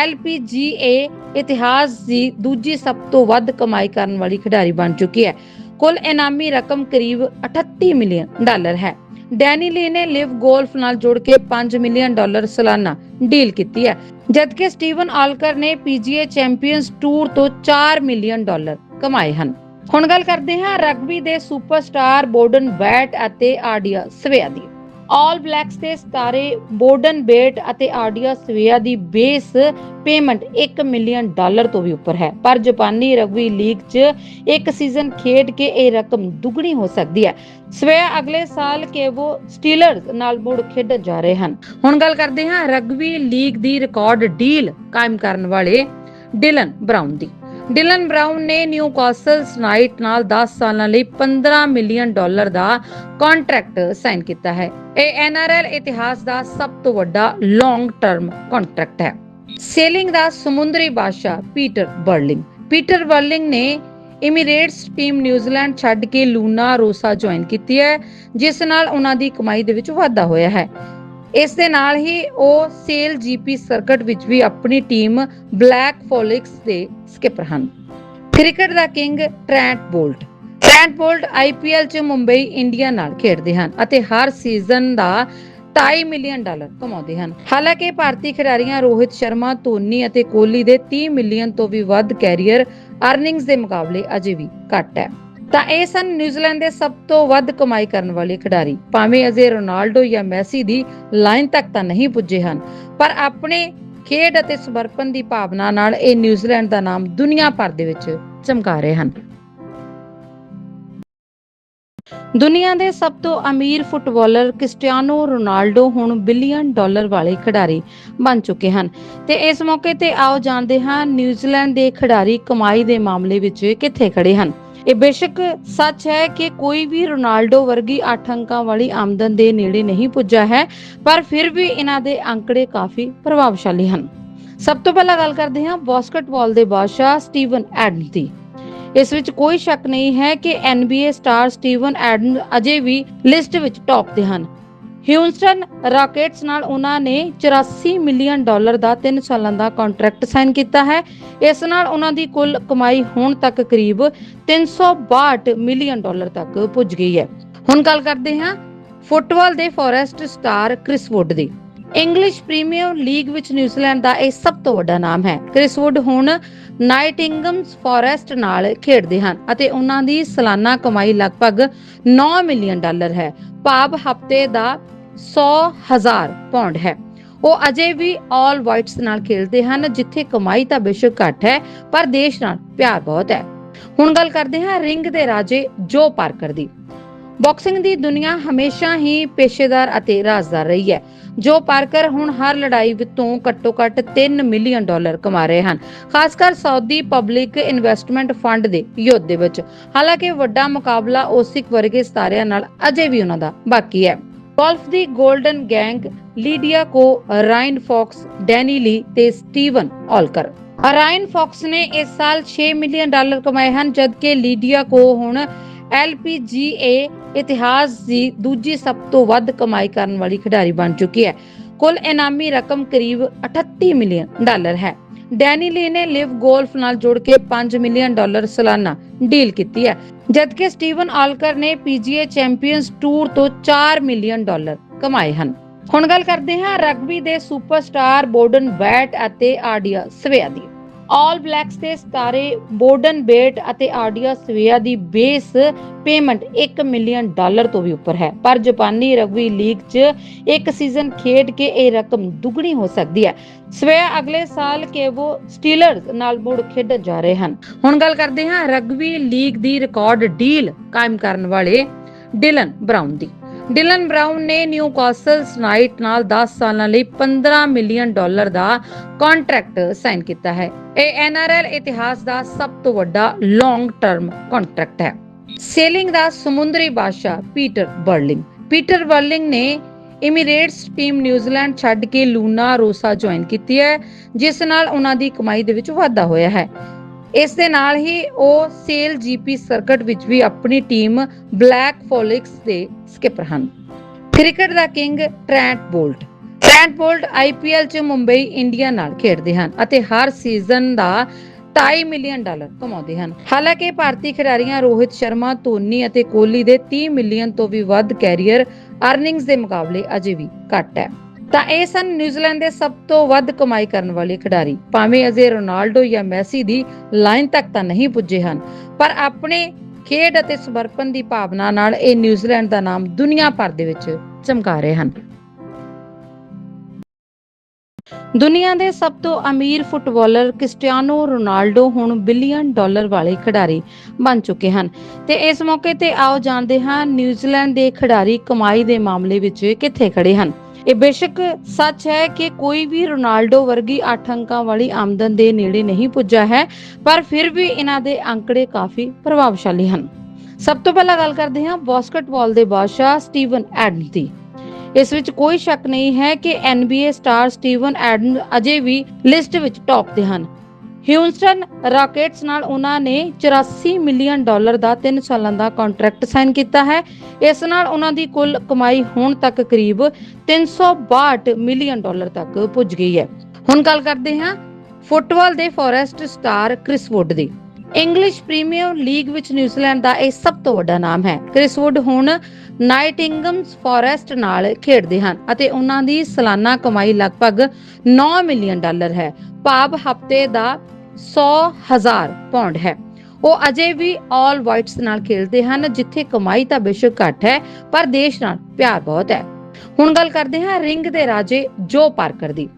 LPGA ਇਤਿਹਾਸ ਦੀ ਦੂਜੀ ਸਭ ਤੋਂ ਵੱਧ ਕਮਾਈ ਕਰਨ ਵਾਲੀ ਖਿਡਾਰੀ ਬਣ ਚੁੱਕੀ ਹੈ। ਕੁੱਲ ਇਨਾਮੀ ਰਕਮ ਕਰੀਬ 38 ਮਿਲੀਅਨ ਡਾਲਰ ਹੈ। ਡੈਨੀ ਲੀ ਨੇ ਲਿਵ ਗੋਲਫ ਨਾਲ ਜੁੜ ਕੇ 5 ਮਿਲੀਅਨ ਡਾਲਰ ਸਾਲਾਨਾ ਡੀਲ ਕੀਤੀ ਹੈ। ਜਦਕਿ ਸਟੀਵਨ ਆਲਕਰ ਨੇ PGA ਚੈਂਪੀਅਨਸ ਟੂਰ ਤੋਂ 4 ਮਿਲੀਅਨ ਡਾਲਰ ਕਮਾਏ ਹਨ। ਹੁਣ ਗੱਲ ਕਰਦੇ ਹਾਂ ਰਗਬੀ ਦੇ ਸੁਪਰਸਟਾਰ ਬੋਰਡਨ ਬੈਟ ਅਤੇ ਆਡੀਆ ਸਵੇਆ ਦੀ। ਆਲ ਬਲੈਕਸ ਦੇ ਸਿਤਾਰੇ ਬੋਰਡਨ ਬੇਟ ਅਤੇ ਆਡੀਆ ਸਵੇਆ ਦੀ ਬੇਸ ਪੇਮੈਂਟ 1 ਮਿਲੀਅਨ ਡਾਲਰ ਤੋਂ ਵੀ ਉੱਪਰ ਹੈ। ਪਰ ਜਾਪਾਨੀ ਰਗਬੀ ਲੀਗ 'ਚ ਇੱਕ ਸੀਜ਼ਨ ਖੇਡ ਕੇ ਇਹ ਰਕਮ ਦੁੱਗਣੀ ਹੋ ਸਕਦੀ ਹੈ। ਸਵੇਆ ਅਗਲੇ ਸਾਲ ਕੇਵੋ ਸਟੀਲਰਸ ਨਾਲ ਮੁੜ ਖੇਡਣ ਜਾ ਰਹੇ ਹਨ। ਹੁਣ ਗੱਲ ਕਰਦੇ ਹਾਂ ਰਗਬੀ ਲੀਗ ਦੀ ਰਿਕਾਰਡ ਡੀਲ ਕਾਇਮ ਕਰਨ ਵਾਲੇ ਡਿਲਨ ਬਰਾਊਨ ਦੀ। ਡਿਲਨ ਬਰਾਊਨ ਨੇ ਨਿਊਕਾਸਲ ਨਾਈਟ ਨਾਲ 10 ਸਾਲਾਂ ਲਈ 15 ਮਿਲੀਅਨ ਡਾਲਰ ਦਾ ਕੰਟਰੈਕਟ ਸਾਈਨ ਕੀਤਾ ਹੈ। ਇਹ ਐਨਆਰਐਲ ਇਤਿਹਾਸ ਦਾ ਸਭ ਤੋਂ ਵੱਡਾ ਲੌਂਗ ਟਰਮ ਕੰਟਰੈਕਟ ਹੈ। ਸੇਲਿੰਗ ਦਾ ਸਮੁੰਦਰੀ ਬਾਦਸ਼ਾਹ ਪੀਟਰ ਬਰਲਿੰਗ ਪੀਟਰ ਬਰਲਿੰਗ ਨੇ ਇਮੀਰੇਟਸ ਟੀਮ ਨਿਊਜ਼ੀਲੈਂਡ ਛੱਡ ਕੇ ਲੂਨਾ ਰੋਸਾ ਜੁਆਇਨ ਕੀਤੀ ਹੈ, ਜਿਸ ਨਾਲ ਉਹਨਾਂ ਦੀ ਕਮਾਈ ਦੇ ਵਿੱਚ ਵਾਧਾ ਹੋਇਆ ਹੈ। ਇਸ ਦੇ ਨਾਲ ਹੀ ਉਹ ਸੇਲ ਜੀਪੀ ਸਰਕਟ ਵਿੱਚ ਵੀ ਆਪਣੀ ਟੀਮ ਬਲੈਕ ਫੋਲਿਕਸ ਦੇ ਸਕਿਪਰ ਹਨ। ਕ੍ਰਿਕਟ ਦਾ king Trent Boult. Trent Boult IPL 'ਚ ਮੁੰਬਈ ਇੰਡੀਆ ਨਾਲ ਖੇਡਦੇ ਹਨ ਅਤੇ ਹਰ ਸੀਜ਼ਨ ਦਾ 2.5 ਮਿਲੀਅਨ ਡਾਲਰ ਕਮਾਉਂਦੇ ਹਨ। ਹਾਲਾਂਕਿ ਭਾਰਤੀ ਖਿਡਾਰੀਆਂ ਰੋਹਿਤ ਸ਼ਰਮਾ, ਧੋਨੀ ਅਤੇ ਕੋਹਲੀ ਦੇ 30 ਮਿਲੀਅਨ ਤੋਂ ਵੀ ਵੱਧ ਕੈਰੀਅਰ ਅਰਨਿੰਗਸ ਦੇ ਮੁਕਾਬਲੇ ਅਜੇ ਵੀ ਘੱਟ ਹੈ। ਤਾਂ ਇਹ ਸਨ ਨਿਊਜ਼ੀਲੈਂਡ ਦੇ ਸਭ ਤੋਂ ਵੱਧ ਕਮਾਈ ਕਰਨ ਵਾਲੇ ਖਿਡਾਰੀ। ਭਾਵੇਂ ਅਜੇ ਰੋਨਾਲਡੋ ਜਾਂ ਮੈਸੀ ਦੀ ਲਾਈਨ ਤੱਕ ਤਾਂ ਨਹੀਂ ਪੁੱਜੇ ਹਨ, ਪਰ ਆਪਣੇ ਖੇਡ ਅਤੇ ਸਮਰਪਣ ਦੀ ਭਾਵਨਾ ਨਾਲ ਇਹ ਨਿਊਜ਼ੀਲੈਂਡ ਦਾ ਨਾਮ ਦੁਨੀਆ ਭਰ ਦੇ ਵਿੱਚ ਚਮਕਾ ਰਹੇ ਹਨ। ਦੁਨੀਆ ਦੇ ਸਭ ਤੋਂ ਅਮੀਰ ਫੁੱਟਬਾਲਰ ਕ੍ਰਿਸਟੀਆਨੋ ਰੋਨਾਲਡੋ ਹੁਣ ਬਿਲੀਅਨ ਡਾਲਰ ਵਾਲੇ ਖਿਡਾਰੀ ਬਣ ਚੁੱਕੇ ਹਨ। ਤੇ ਇਸ ਮੌਕੇ ਤੇ ਆਓ ਜਾਣਦੇ ਹਾਂ ਨਿਊਜ਼ੀਲੈਂਡ ਦੇ ਖਿਡਾਰੀ ਕਮਾਈ ਦੇ ਮਾਮਲੇ ਵਿੱਚ ਕਿੱਥੇ ਖੜੇ ਹਨ। ਇਹ ਬੇਸ਼ੱਕ ਸੱਚ ਹੈ ਕਿ ਕੋਈ ਵੀ ਰੋਨਾਲਡੋ ਵਰਗੀ 8 ਅੰਕਾਂ ਵਾਲੀ ਆਮਦਨ ਦੇ ਨੇੜੇ ਨਹੀਂ ਪੁੱਜਾ ਹੈ, ਪਰ ਫਿਰ ਵੀ ਇਹਨਾਂ ਦੇ ਅੰਕੜੇ ਕਾਫੀ ਪ੍ਰਭਾਵਸ਼ਾਲੀ ਹਨ। ਸਭ ਤੋਂ ਪਹਿਲਾਂ ਗੱਲ ਕਰਦੇ ਹਾਂ ਬਾਸਕਟਬਾਲ ਦੇ ਬਾਦਸ਼ਾਹ ਸਟੀਵਨ ਐਡਨ ਦੀ। ਇਸ ਵਿੱਚ ਕੋਈ ਸ਼ੱਕ ਨਹੀਂ ਹੈ ਕਿ NBA ਸਟਾਰ ਸਟੀਵਨ ਐਡਨ ਅਜੇ ਵੀ ਲਿਸਟ ਵਿੱਚ ਟੌਪ ਤੇ ਹਨ। ਹਿਊਸਟਨ ਰਾਕੇਟਸ ਨਾਲ ਉਹਨਾਂ ਨੇ 84 ਮਿਲੀਅਨ ਡਾਲਰ ਦਾ 3 ਸਾਲਾਂ ਦਾ ਕੰਟਰੈਕਟ ਸਾਈਨ ਕੀਤਾ ਹੈ। ਇਸ ਨਾਲ ਉਹਨਾਂ ਦੀ ਕੁੱਲ ਕਮਾਈ ਹੁਣ ਤੱਕ ਕਰੀਬ 362 ਮਿਲੀਅਨ ਡਾਲਰ ਤੱਕ ਪੁੱਜ ਗਈ ਹੈ। ਹੁਣ ਗੱਲ ਕਰਦੇ ਹਾਂ ਫੁੱਟਬਾਲ ਦੇ ਫੋਰੈਸਟ ਸਟਾਰ ਕ੍ਰਿਸ ਵੁੱਡ ਦੀ। ਇੰਗਲਿਸ਼ ਪ੍ਰੀਮੀਅਰ ਲੀਗ ਵਿੱਚ ਨਿਊਜ਼ੀਲੈਂਡ ਦਾ ਇਹ ਸਭ ਤੋਂ ਵੱਡਾ ਨਾਮ ਹੈ। ਕ੍ਰਿਸ ਵੁੱਡ ਹੁਣ ਨਾਈਟਿੰਗਮਸ ਫੋਰੈਸਟ ਨਾਲ ਖੇਡਦੇ ਹਨ ਅਤੇ ਉਹਨਾਂ ਦੀ ਸਾਲਾਨਾ ਕਮਾਈ ਲਗਭਗ 9 ਮਿਲੀਅਨ ਡਾਲਰ ਹੈ। ਭਾਵ ਹਫ਼ਤੇ ਦਾ 100 ਹਜ਼ਾਰ ਪੌਂਡ ਹੈ। ਉਹ ਅਜੇ ਵੀ ਆਲ ਵਾਈਟਸ ਨਾਲ ਖੇਡਦੇ ਹਨ, ਜਿੱਥੇ ਕਮਾਈ ਤਾਂ ਬੇਸ਼ੱਕ ਘੱਟ ਹੈ, ਪਰ ਦੇਸ਼ ਨਾਲ ਪਿਆਰ ਬਹੁਤ ਹੈ। ਹੁਣ ਗੱਲ ਕਰਦੇ ਹਾਂ ਰਿੰਗ ਦੇ ਰਾਜੇ ਜੋ ਪਾਰਕਰ ਦੀ। ਬਾਕਸਿੰਗ ਦੀ ਦੁਨੀਆ ਹਮੇਸ਼ਾ ਹੀ ਪੇਸ਼ੇਦਾਰ ਅਤੇ ਰਾਜ਼ਦਾਰ ਰਹੀ ਹੈ। ਜੋ ਪਾਰਕਰ ਹੁਣ ਹਰ ਲੜਾਈ ਵਿੱਚੋਂ ਘੱਟੋ-ਘੱਟ 3 ਮਿਲੀਅਨ ਡਾਲਰ ਕਮਾ ਰਹੇ ਹਨ, ਖਾਸ ਕਰ ਸਾਊਦੀ ਪਬਲਿਕ ਇਨਵੈਸਟਮੈਂਟ ਫੰਡ ਦੇ ਯੋਧੇ ਵਿੱਚ। ਹਾਲਾਂਕਿ ਵੱਡਾ ਮੁਕਾਬਲਾ ਓਸਿਕ ਵਰਗੇ ਸਤਾਰਿਆਂ ਨਾਲ ਅਜੇ ਵੀ ਉਹਨਾਂ ਦਾ ਬਾਕੀ ਹੈ। ਗੋਲਫ ਦੀ golden gang Lydia Ko, Ryan Fox, Danny ਲੀ ਤੇ ਸਟੀਵਨ ਆਲਕਰ ਰਾਇਨ ਫੌਕਸ ਨੇ ਇਸ ਸਾਲ 6 ਮਿਲੀਅਨ ਡਾਲਰ ਕਮਾਏ ਹਨ, ਜਦਕਿ ਲੀਡੀਆ ਕੋ ਹੁਣ LPGA ਇਤਿਹਾਸ ਦੀ ਦੂਜੀ ਸਭ ਤੋਂ ਵੱਧ ਕਮਾਈ ਕਰਨ ਵਾਲੀ ਖਿਡਾਰੀ ਬਣ ਚੁੱਕੀ ਹੈ। ਕੁੱਲ ਇਨਾਮੀ ਰਕਮ ਕਰੀਬ 38 ਮਿਲੀਅਨ ਡਾਲਰ ਹੈ। ਡੈਨੀ ਲੀ ਨੇ ਲਿਵ ਗੋਲਫ ਨਾਲ ਜੁੜ ਕੇ 5 ਮਿਲੀਅਨ ਡਾਲਰ ਸਾਲਾਨਾ ਡੀਲ ਕੀਤੀ ਹੈ। ਜਦਕਿ ਸਟੀਵਨ ਆਲਕਰ ਨੇ PGA ਚੈਂਪੀਅਨਸ ਟੂਰ ਤੋਂ 4 ਮਿਲੀਅਨ ਡਾਲਰ ਕਮਾਏ ਹਨ। ਹੁਣ ਗੱਲ ਕਰਦੇ ਹਾਂ ਰਗਬੀ ਦੇ ਸੁਪਰਸਟਾਰ ਬੋਰਡਨ ਬੈਟ ਅਤੇ ਆਡੀਆ ਸਵੇਆ ਦੀ। ਆਲ ਬਲੈਕਸ ਦੇ ਸਿਤਾਰੇ ਬੋਰਡਨ ਬੇਟ ਅਤੇ ਆਡੀਆ ਸਵੇਆ ਦੀ ਬੇਸ ਪੇਮੈਂਟ 1 ਮਿਲੀਅਨ ਡਾਲਰ ਤੋਂ ਵੀ ਉੱਪਰ ਹੈ। ਪਰ ਜਾਪਾਨੀ ਰਗਬੀ ਲੀਗ 'ਚ ਇੱਕ ਸੀਜ਼ਨ ਖੇਡ ਕੇ ਇਹ ਰਕਮ ਦੁੱਗਣੀ ਹੋ ਸਕਦੀ ਹੈ। ਸਵੇਆ ਅਗਲੇ ਸਾਲ ਕੇਵੋ ਸਟੀਲਰਸ ਨਾਲ ਮੁੜ ਖੇਡਣ ਜਾ ਰਹੇ ਹਨ। ਹੁਣ ਗੱਲ ਕਰਦੇ ਹਾਂ ਰਗਬੀ ਲੀਗ ਦੀ ਰਿਕਾਰਡ ਡੀਲ ਕਾਇਮ ਕਰਨ ਵਾਲੇ ਡਿਲਨ ਬਰਾਊਨ ਦੀ। ਡਿਲਨ ਬਰਾਊਨ ਨੇ ਨਿਊਕਾਸਲ ਨਾਈਟ ਨਾਲ 10 ਸਾਲਾਂ ਲਈ 15 ਮਿਲੀਅਨ ਡਾਲਰ ਦਾ ਕੰਟਰੈਕਟ ਸਾਈਨ ਕੀਤਾ ਹੈ। ਇਹ ਐਨਆਰਐਲ ਇਤਿਹਾਸ ਦਾ ਸਭ ਤੋਂ ਵੱਡਾ ਲੌਂਗ ਟਰਮ ਕੰਟਰੈਕਟ ਹੈ। ਸੇਲਿੰਗ ਦਾ ਸਮੁੰਦਰੀ ਬਾਦਸ਼ਾਹ ਪੀਟਰ ਬਰਲਿੰਗ ਪੀਟਰ ਬਰਲਿੰਗ ਨੇ ਇਮੀਰੇਟਸ ਟੀਮ ਨਿਊਜ਼ੀਲੈਂਡ ਛੱਡ ਕੇ ਲੂਨਾ ਰੋਸਾ ਜੁਆਇਨ ਕੀਤੀ ਹੈ, ਜਿਸ ਨਾਲ ਉਹਨਾਂ ਦੀ ਕਮਾਈ ਦੇ ਵਿੱਚ ਵਾਧਾ ਹੋਇਆ ਹੈ। ਇਸ ਦੇ ਨਾਲ ਹੀ ਉਹ ਸੇਲ ਜੀਪੀ ਸਰਕਟ ਵਿੱਚ ਵੀ ਆਪਣੀ ਟੀਮ ਬਲੈਕ ਫੋਲਿਕਸ ਦੇ ਸਕਿਪਰ ਹਨ ਕ੍ਰਿਕਟ ਦਾ king Trent Boult. Trent Boult IPL 'ਚ ਮੁੰਬਈ ਇੰਡੀਆ ਨਾਲ ਖੇਡਦੇ ਹਨ ਅਤੇ ਹਰ ਸੀਜ਼ਨ ਦਾ 2.5 ਮਿਲੀਅਨ ਡਾਲਰ ਕਮਾਉਂਦੇ ਹਨ। ਹਾਲਾਂਕਿ ਭਾਰਤੀ ਖਿਡਾਰੀਆਂ ਰੋਹਿਤ ਸ਼ਰਮਾ, ਧੋਨੀ ਅਤੇ ਕੋਹਲੀ ਦੇ 30 ਮਿਲੀਅਨ ਤੋਂ ਵੀ ਵੱਧ ਕੈਰੀਅਰ ਅਰਨਿੰਗਸ ਦੇ ਮੁਕਾਬਲੇ ਅਜੇ ਵੀ ਘੱਟ ਹੈ। ਤਾਂ ਇਹ ਸਨ ਨਿਊਜ਼ੀਲੈਂਡ ਦੇ ਸਭ ਤੋਂ ਵੱਧ ਕਮਾਈ ਕਰਨ ਵਾਲੇ ਖਿਡਾਰੀ। ਭਾਵੇਂ ਅਜੇ ਰੋਨਾਲਡੋ ਜਾਂ ਮੈਸੀ ਦੀ ਲਾਈਨ ਤੱਕ ਤਾਂ ਨਹੀਂ ਪੁੱਜੇ ਹਨ, ਪਰ ਆਪਣੇ ਖੇਡ ਅਤੇ ਸਮਰਪਣ ਦੀ ਭਾਵਨਾ ਨਾਲ ਇਹ ਨਿਊਜ਼ੀਲੈਂਡ ਦਾ ਨਾਮ ਦੁਨੀਆ ਭਰ ਦੇ ਵਿੱਚ ਚਮਕਾ ਰਹੇ ਹਨ। ਦੁਨੀਆ ਦੇ ਸਭ ਤੋਂ ਅਮੀਰ ਫੁੱਟਬਾਲਰ ਕ੍ਰਿਸਟੀਆਨੋ ਰੋਨਾਲਡੋ ਹੁਣ ਬਿਲੀਅਨ ਡਾਲਰ ਵਾਲੇ ਖਿਡਾਰੀ ਬਣ ਚੁੱਕੇ ਹਨ। ਤੇ ਇਸ ਮੌਕੇ ਤੇ ਆਓ ਜਾਣਦੇ ਹਾਂ ਨਿਊਜ਼ੀਲੈਂਡ ਦੇ ਖਿਡਾਰੀ ਕਮਾਈ ਦੇ ਮਾਮਲੇ ਵਿੱਚ ਕਿੱਥੇ ਖੜੇ ਹਨ। ਇਹ ਬੇਸ਼ੱਕ ਸੱਚ ਹੈ ਕਿ ਕੋਈ ਵੀ ਰੋਨਾਲਡੋ ਵਰਗੀ 8 ਅੰਕਾਂ ਵਾਲੀ ਆਮਦਨ ਦੇ ਨੇੜੇ ਨਹੀਂ ਪੁੱਜਾ ਹੈ, ਪਰ ਫਿਰ ਵੀ ਇਹਨਾਂ ਦੇ ਅੰਕੜੇ ਕਾਫੀ ਪ੍ਰਭਾਵਸ਼ਾਲੀ ਹਨ। ਸਭ ਤੋਂ ਪਹਿਲਾਂ ਗੱਲ ਕਰਦੇ ਹਾਂ ਬਾਸਕਟਬਾਲ ਦੇ ਬਾਦਸ਼ਾਹ ਸਟੀਵਨ ਐਡਮਸ ਦੀ। ਇਸ ਵਿੱਚ ਕੋਈ ਸ਼ੱਕ ਨਹੀਂ ਹੈ ਕਿ NBA ਸਟਾਰ ਸਟੀਵਨ ਐਡਮ ਅਜੇ ਵੀ ਲਿਸਟ ਵਿੱਚ ਟੌਪ ਤੇ ਹਨ। ਹਿਊਸਟਨ ਰਾਕੇਟਸ ਨਾਲ ਉਹਨਾਂ ਨੇ 84 ਮਿਲੀਅਨ ਡਾਲਰ ਦਾ 3 ਸਾਲਾਂ ਦਾ ਕੰਟਰੈਕਟ ਸਾਈਨ ਕੀਤਾ ਹੈ। ਇਸ ਨਾਲ ਉਹਨਾਂ ਦੀ ਕੁੱਲ ਕਮਾਈ ਹੁਣ ਤੱਕ ਕਰੀਬ 362 ਮਿਲੀਅਨ ਡਾਲਰ ਤੱਕ ਪੁੱਜ ਗਈ ਹੈ। ਹੁਣ ਗੱਲ ਕਰਦੇ ਹਾਂ ਫੁੱਟਬਾਲ ਦੇ ਫੋਰੈਸਟ ਸਟਾਰ ਕ੍ਰਿਸ ਵੁੱਡ ਦੀ। ਇੰਗਲਿਸ਼ ਪ੍ਰੀਮੀਅਰ ਲੀਗ ਵਿੱਚ ਨਿਊਜ਼ੀਲੈਂਡ ਦਾ ਇਹ ਸਭ ਤੋਂ ਵੱਡਾ ਨਾਮ ਹੈ। ਕ੍ਰਿਸ ਵੁੱਡ ਹੁਣ ਨਾਈਟਿੰਗਮਸ ਫੋਰੈਸਟ ਨਾਲ ਖੇਡਦੇ ਹਨ ਅਤੇ ਉਹਨਾਂ ਦੀ ਸਾਲਾਨਾ ਕਮਾਈ ਲਗਭਗ 9 ਮਿਲੀਅਨ ਡਾਲਰ ਹੈ। ਭਾਵ ਹਫ਼ਤੇ ਦਾ 100,000 ਪਾਉਂਡ ਹੈ। ਉਹ ਅਜੇ ਵੀ ਆਲ ਵਾਈਟਸ ਨਾਲ ਖੇਡਦੇ ਹਨ ਜਿੱਥੇ ਕਮਾਈ ਤਾਂ ਬੇਸ਼ੱਕ ਘੱਟ ਹੈ ਪਰ ਦੇਸ਼ ਨਾਲ ਪਿਆਰ ਬਹੁਤ ਹੈ। ਹੁਣ ਗੱਲ ਕਰਦੇ ਹਾਂ ਰਿੰਗ ਦੇ ਰਾਜੇ ਜੋ ਪਾਰਕਰ ਦੀ।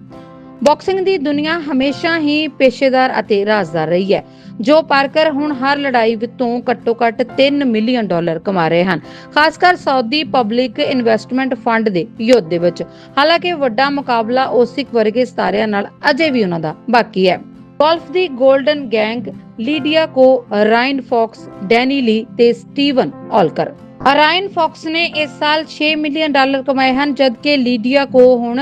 ਬਾਕਸਿੰਗ ਦੀ ਦੁਨੀਆ ਹਮੇਸ਼ਾ ਹੀ ਪੇਸ਼ੇਦਾਰ ਅਤੇ ਰਾਜ਼ਦਾਰ ਰਹੀ ਹੈ। ਜੋ ਪਾਰਕਰ ਹੁਣ ਹਰ ਲੜਾਈ ਵਿੱਚੋਂ ਘੱਟੋ-ਘੱਟ 3 ਮਿਲੀਅਨ ਡਾਲਰ ਕਮਾ ਰਹੇ ਹਨ ਖਾਸ ਕਰ ਸਾਊਦੀ ਪਬਲਿਕ ਇਨਵੈਸਟਮੈਂਟ ਫੰਡ ਦੇ ਯੋਧੇ ਵਿੱਚ। ਹਾਲਾਂਕਿ ਵੱਡਾ ਮੁਕਾਬਲਾ ਓਸਿਕ ਵਰਗੇ ਸਤਾਰਿਆਂ ਨਾਲ ਅਜੇ ਵੀ ਉਹਨਾਂ ਦਾ ਬਾਕੀ ਹੈ। ਗੋਲਫ ਦੀ golden gang Lydia Ko, Ryan Fox, Danny ਲੀ ਤੇ ਸਟੀਵਨ ਆਲਕਰ ਰਾਇਨ ਫੌਕਸ ਨੇ ਇਸ ਸਾਲ 6 ਮਿਲੀਅਨ ਡਾਲਰ ਕਮਾਏ ਹਨ, ਜਦਕਿ ਲੀਡੀਆ ਕੋ ਹੁਣ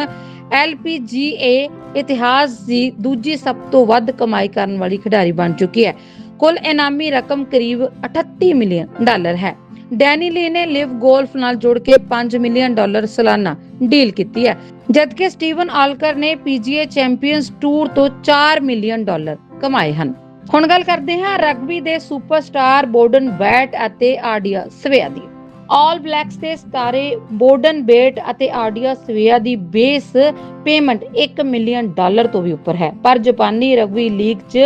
LPGA ਇਤਿਹਾਸ ਦੀ ਦੂਜੀ ਸਭ ਤੋਂ ਵੱਧ ਕਮਾਈ ਕਰਨ ਵਾਲੀ ਖਿਡਾਰੀ ਬਣ ਚੁੱਕੀ ਹੈ। ਕੁੱਲ ਇਨਾਮੀ ਰਕਮ ਕਰੀਬ 38 ਮਿਲੀਅਨ ਡਾਲਰ ਹੈ। ਡੈਨੀ ਲੀ ਨੇ ਲਿਵ ਗੋਲਫ ਨਾਲ ਜੁੜ ਕੇ 5 ਮਿਲੀਅਨ ਡਾਲਰ ਸਾਲਾਨਾ ਡੀਲ ਕੀਤੀ ਹੈ। ਜਦਕਿ ਸਟੀਵਨ ਆਲਕਰ ਨੇ PGA ਚੈਂਪੀਅਨਸ ਟੂਰ ਤੋਂ 4 ਮਿਲੀਅਨ ਡਾਲਰ ਕਮਾਏ ਹਨ। ਹੁਣ ਗੱਲ ਕਰਦੇ ਹਾਂ ਰਗਬੀ ਦੇ ਸੁਪਰਸਟਾਰ ਬੋਰਡਨ ਬੈਟ ਅਤੇ ਆਡੀਆ ਸਵੇਆ ਦੀ। ਆਲ ਬਲੈਕਸ ਦੇ ਸਿਤਾਰੇ ਬੋਰਡਨ ਬੇਟ ਅਤੇ ਆਡੀਆ ਸਵੇਆ ਦੀ ਬੇਸ ਪੇਮੈਂਟ 1 ਮਿਲੀਅਨ ਡਾਲਰ ਤੋਂ ਵੀ ਉੱਪਰ ਹੈ। ਪਰ ਜਾਪਾਨੀ ਰਗਬੀ ਲੀਗ 'ਚ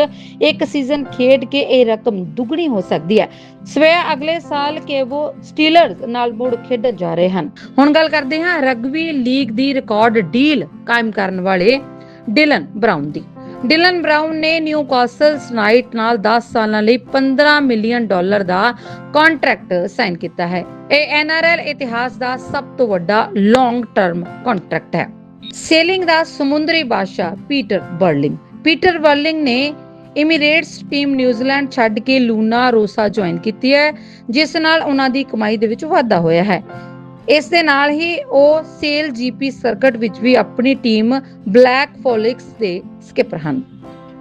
ਇੱਕ ਸੀਜ਼ਨ ਖੇਡ ਕੇ ਇਹ ਰਕਮ ਦੁੱਗਣੀ ਹੋ ਸਕਦੀ ਹੈ। ਸਵੇਆ ਅਗਲੇ ਸਾਲ ਕੇਵੋ ਸਟੀਲਰਸ ਨਾਲ ਮੁੜ ਖੇਡਣ ਜਾ ਰਹੇ ਹਨ। ਹੁਣ ਗੱਲ ਕਰਦੇ ਹਾਂ ਰਗਬੀ ਲੀਗ ਦੀ ਰਿਕਾਰਡ ਡੀਲ ਕਾਇਮ ਕਰਨ ਵਾਲੇ ਡਿਲਨ ਬਰਾਊਨ ਦੀ। ਡਿਲਨ ਬਰਾਊਨ ਨੇ ਨਿਊਕਾਸਲ ਨਾਈਟ ਨਾਲ 10 ਸਾਲਾਂ ਲਈ 15 ਮਿਲੀਅਨ ਡਾਲਰ ਦਾ ਕੰਟਰੈਕਟ ਸਾਈਨ ਕੀਤਾ ਹੈ। ਇਹ ਐਨਆਰਐਲ ਇਤਿਹਾਸ ਦਾ ਸਭ ਤੋਂ ਵੱਡਾ ਲੌਂਗ ਟਰਮ ਕੰਟਰੈਕਟ ਹੈ। ਸੇਲਿੰਗ ਦਾ ਸਮੁੰਦਰੀ ਬਾਦਸ਼ਾਹ ਪੀਟਰ ਬਰਲਿੰਗ ਪੀਟਰ ਬਰਲਿੰਗ ਨੇ ਇਮੀਰੇਟਸ ਟੀਮ ਨਿਊਜ਼ੀਲੈਂਡ ਛੱਡ ਕੇ ਲੂਨਾ ਰੋਸਾ ਜੁਆਇਨ ਕੀਤੀ ਹੈ, ਜਿਸ ਨਾਲ ਉਹਨਾਂ ਦੀ ਕਮਾਈ ਦੇ ਵਿੱਚ ਵਾਧਾ ਹੋਇਆ ਹੈ। ਇਸ ਦੇ ਨਾਲ ਹੀ ਉਹ ਸੇਲ ਜੀਪੀ ਸਰਕਟ ਵਿੱਚ ਵੀ ਆਪਣੀ ਟੀਮ ਬਲੈਕ ਫੋਲਿਕਸ ਦੇ ਸਕਿਪਰ ਹਨ।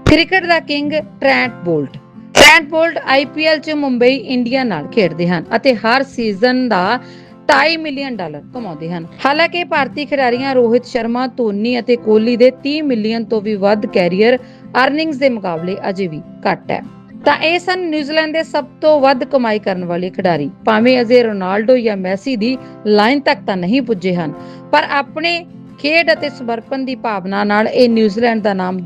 ਕ੍ਰਿਕਟ ਦਾ king Trent Boult. Trent Boult IPL 'ਚ ਮੁੰਬਈ ਇੰਡੀਆ ਨਾਲ ਖੇਡਦੇ ਹਨ ਅਤੇ ਹਰ ਸੀਜ਼ਨ ਦਾ 2.5 ਮਿਲੀਅਨ ਡਾਲਰ ਕਮਾਉਂਦੇ ਹਨ। ਹਾਲਾਂਕਿ ਭਾਰਤੀ ਖਿਡਾਰੀਆਂ ਰੋਹਿਤ ਸ਼ਰਮਾ, ਧੋਨੀ ਅਤੇ ਕੋਹਲੀ ਦੇ 30 ਮਿਲੀਅਨ ਤੋਂ ਵੀ ਵੱਧ ਕੈਰੀਅਰ ਅਰਨਿੰਗਸ ਦੇ ਮੁਕਾਬਲੇ ਅਜੇ ਵੀ ਘੱਟ ਹੈ। ਤਾਂ ਇਹ ਸਨ ਨਿਊਜ਼ੀਲੈਂਡ ਦੇ ਸਭ ਤੋਂ ਵੱਧ ਕਮਾਈ ਕਰਨ ਵਾਲੇ ਖਿਡਾਰੀ। ਭਾਵੇਂ ਅਜੇ ਰੋਨਾਲਡੋ ਜਾਂ ਮੈਸੀ ਦੀ ਲਾਈਨ ਤੱਕ ਤਾਂ ਨਹੀਂ ਪੁੱਜੇ ਹਨ, ਪਰ ਆਪਣੇ ਖੇਡ ਅਤੇ ਸਮਰਪਣ ਦੀ ਭਾਵਨਾ ਨਾਲ ਇਹ ਨਿਊਜ਼ੀਲੈਂਡ ਦਾ ਨਾਮ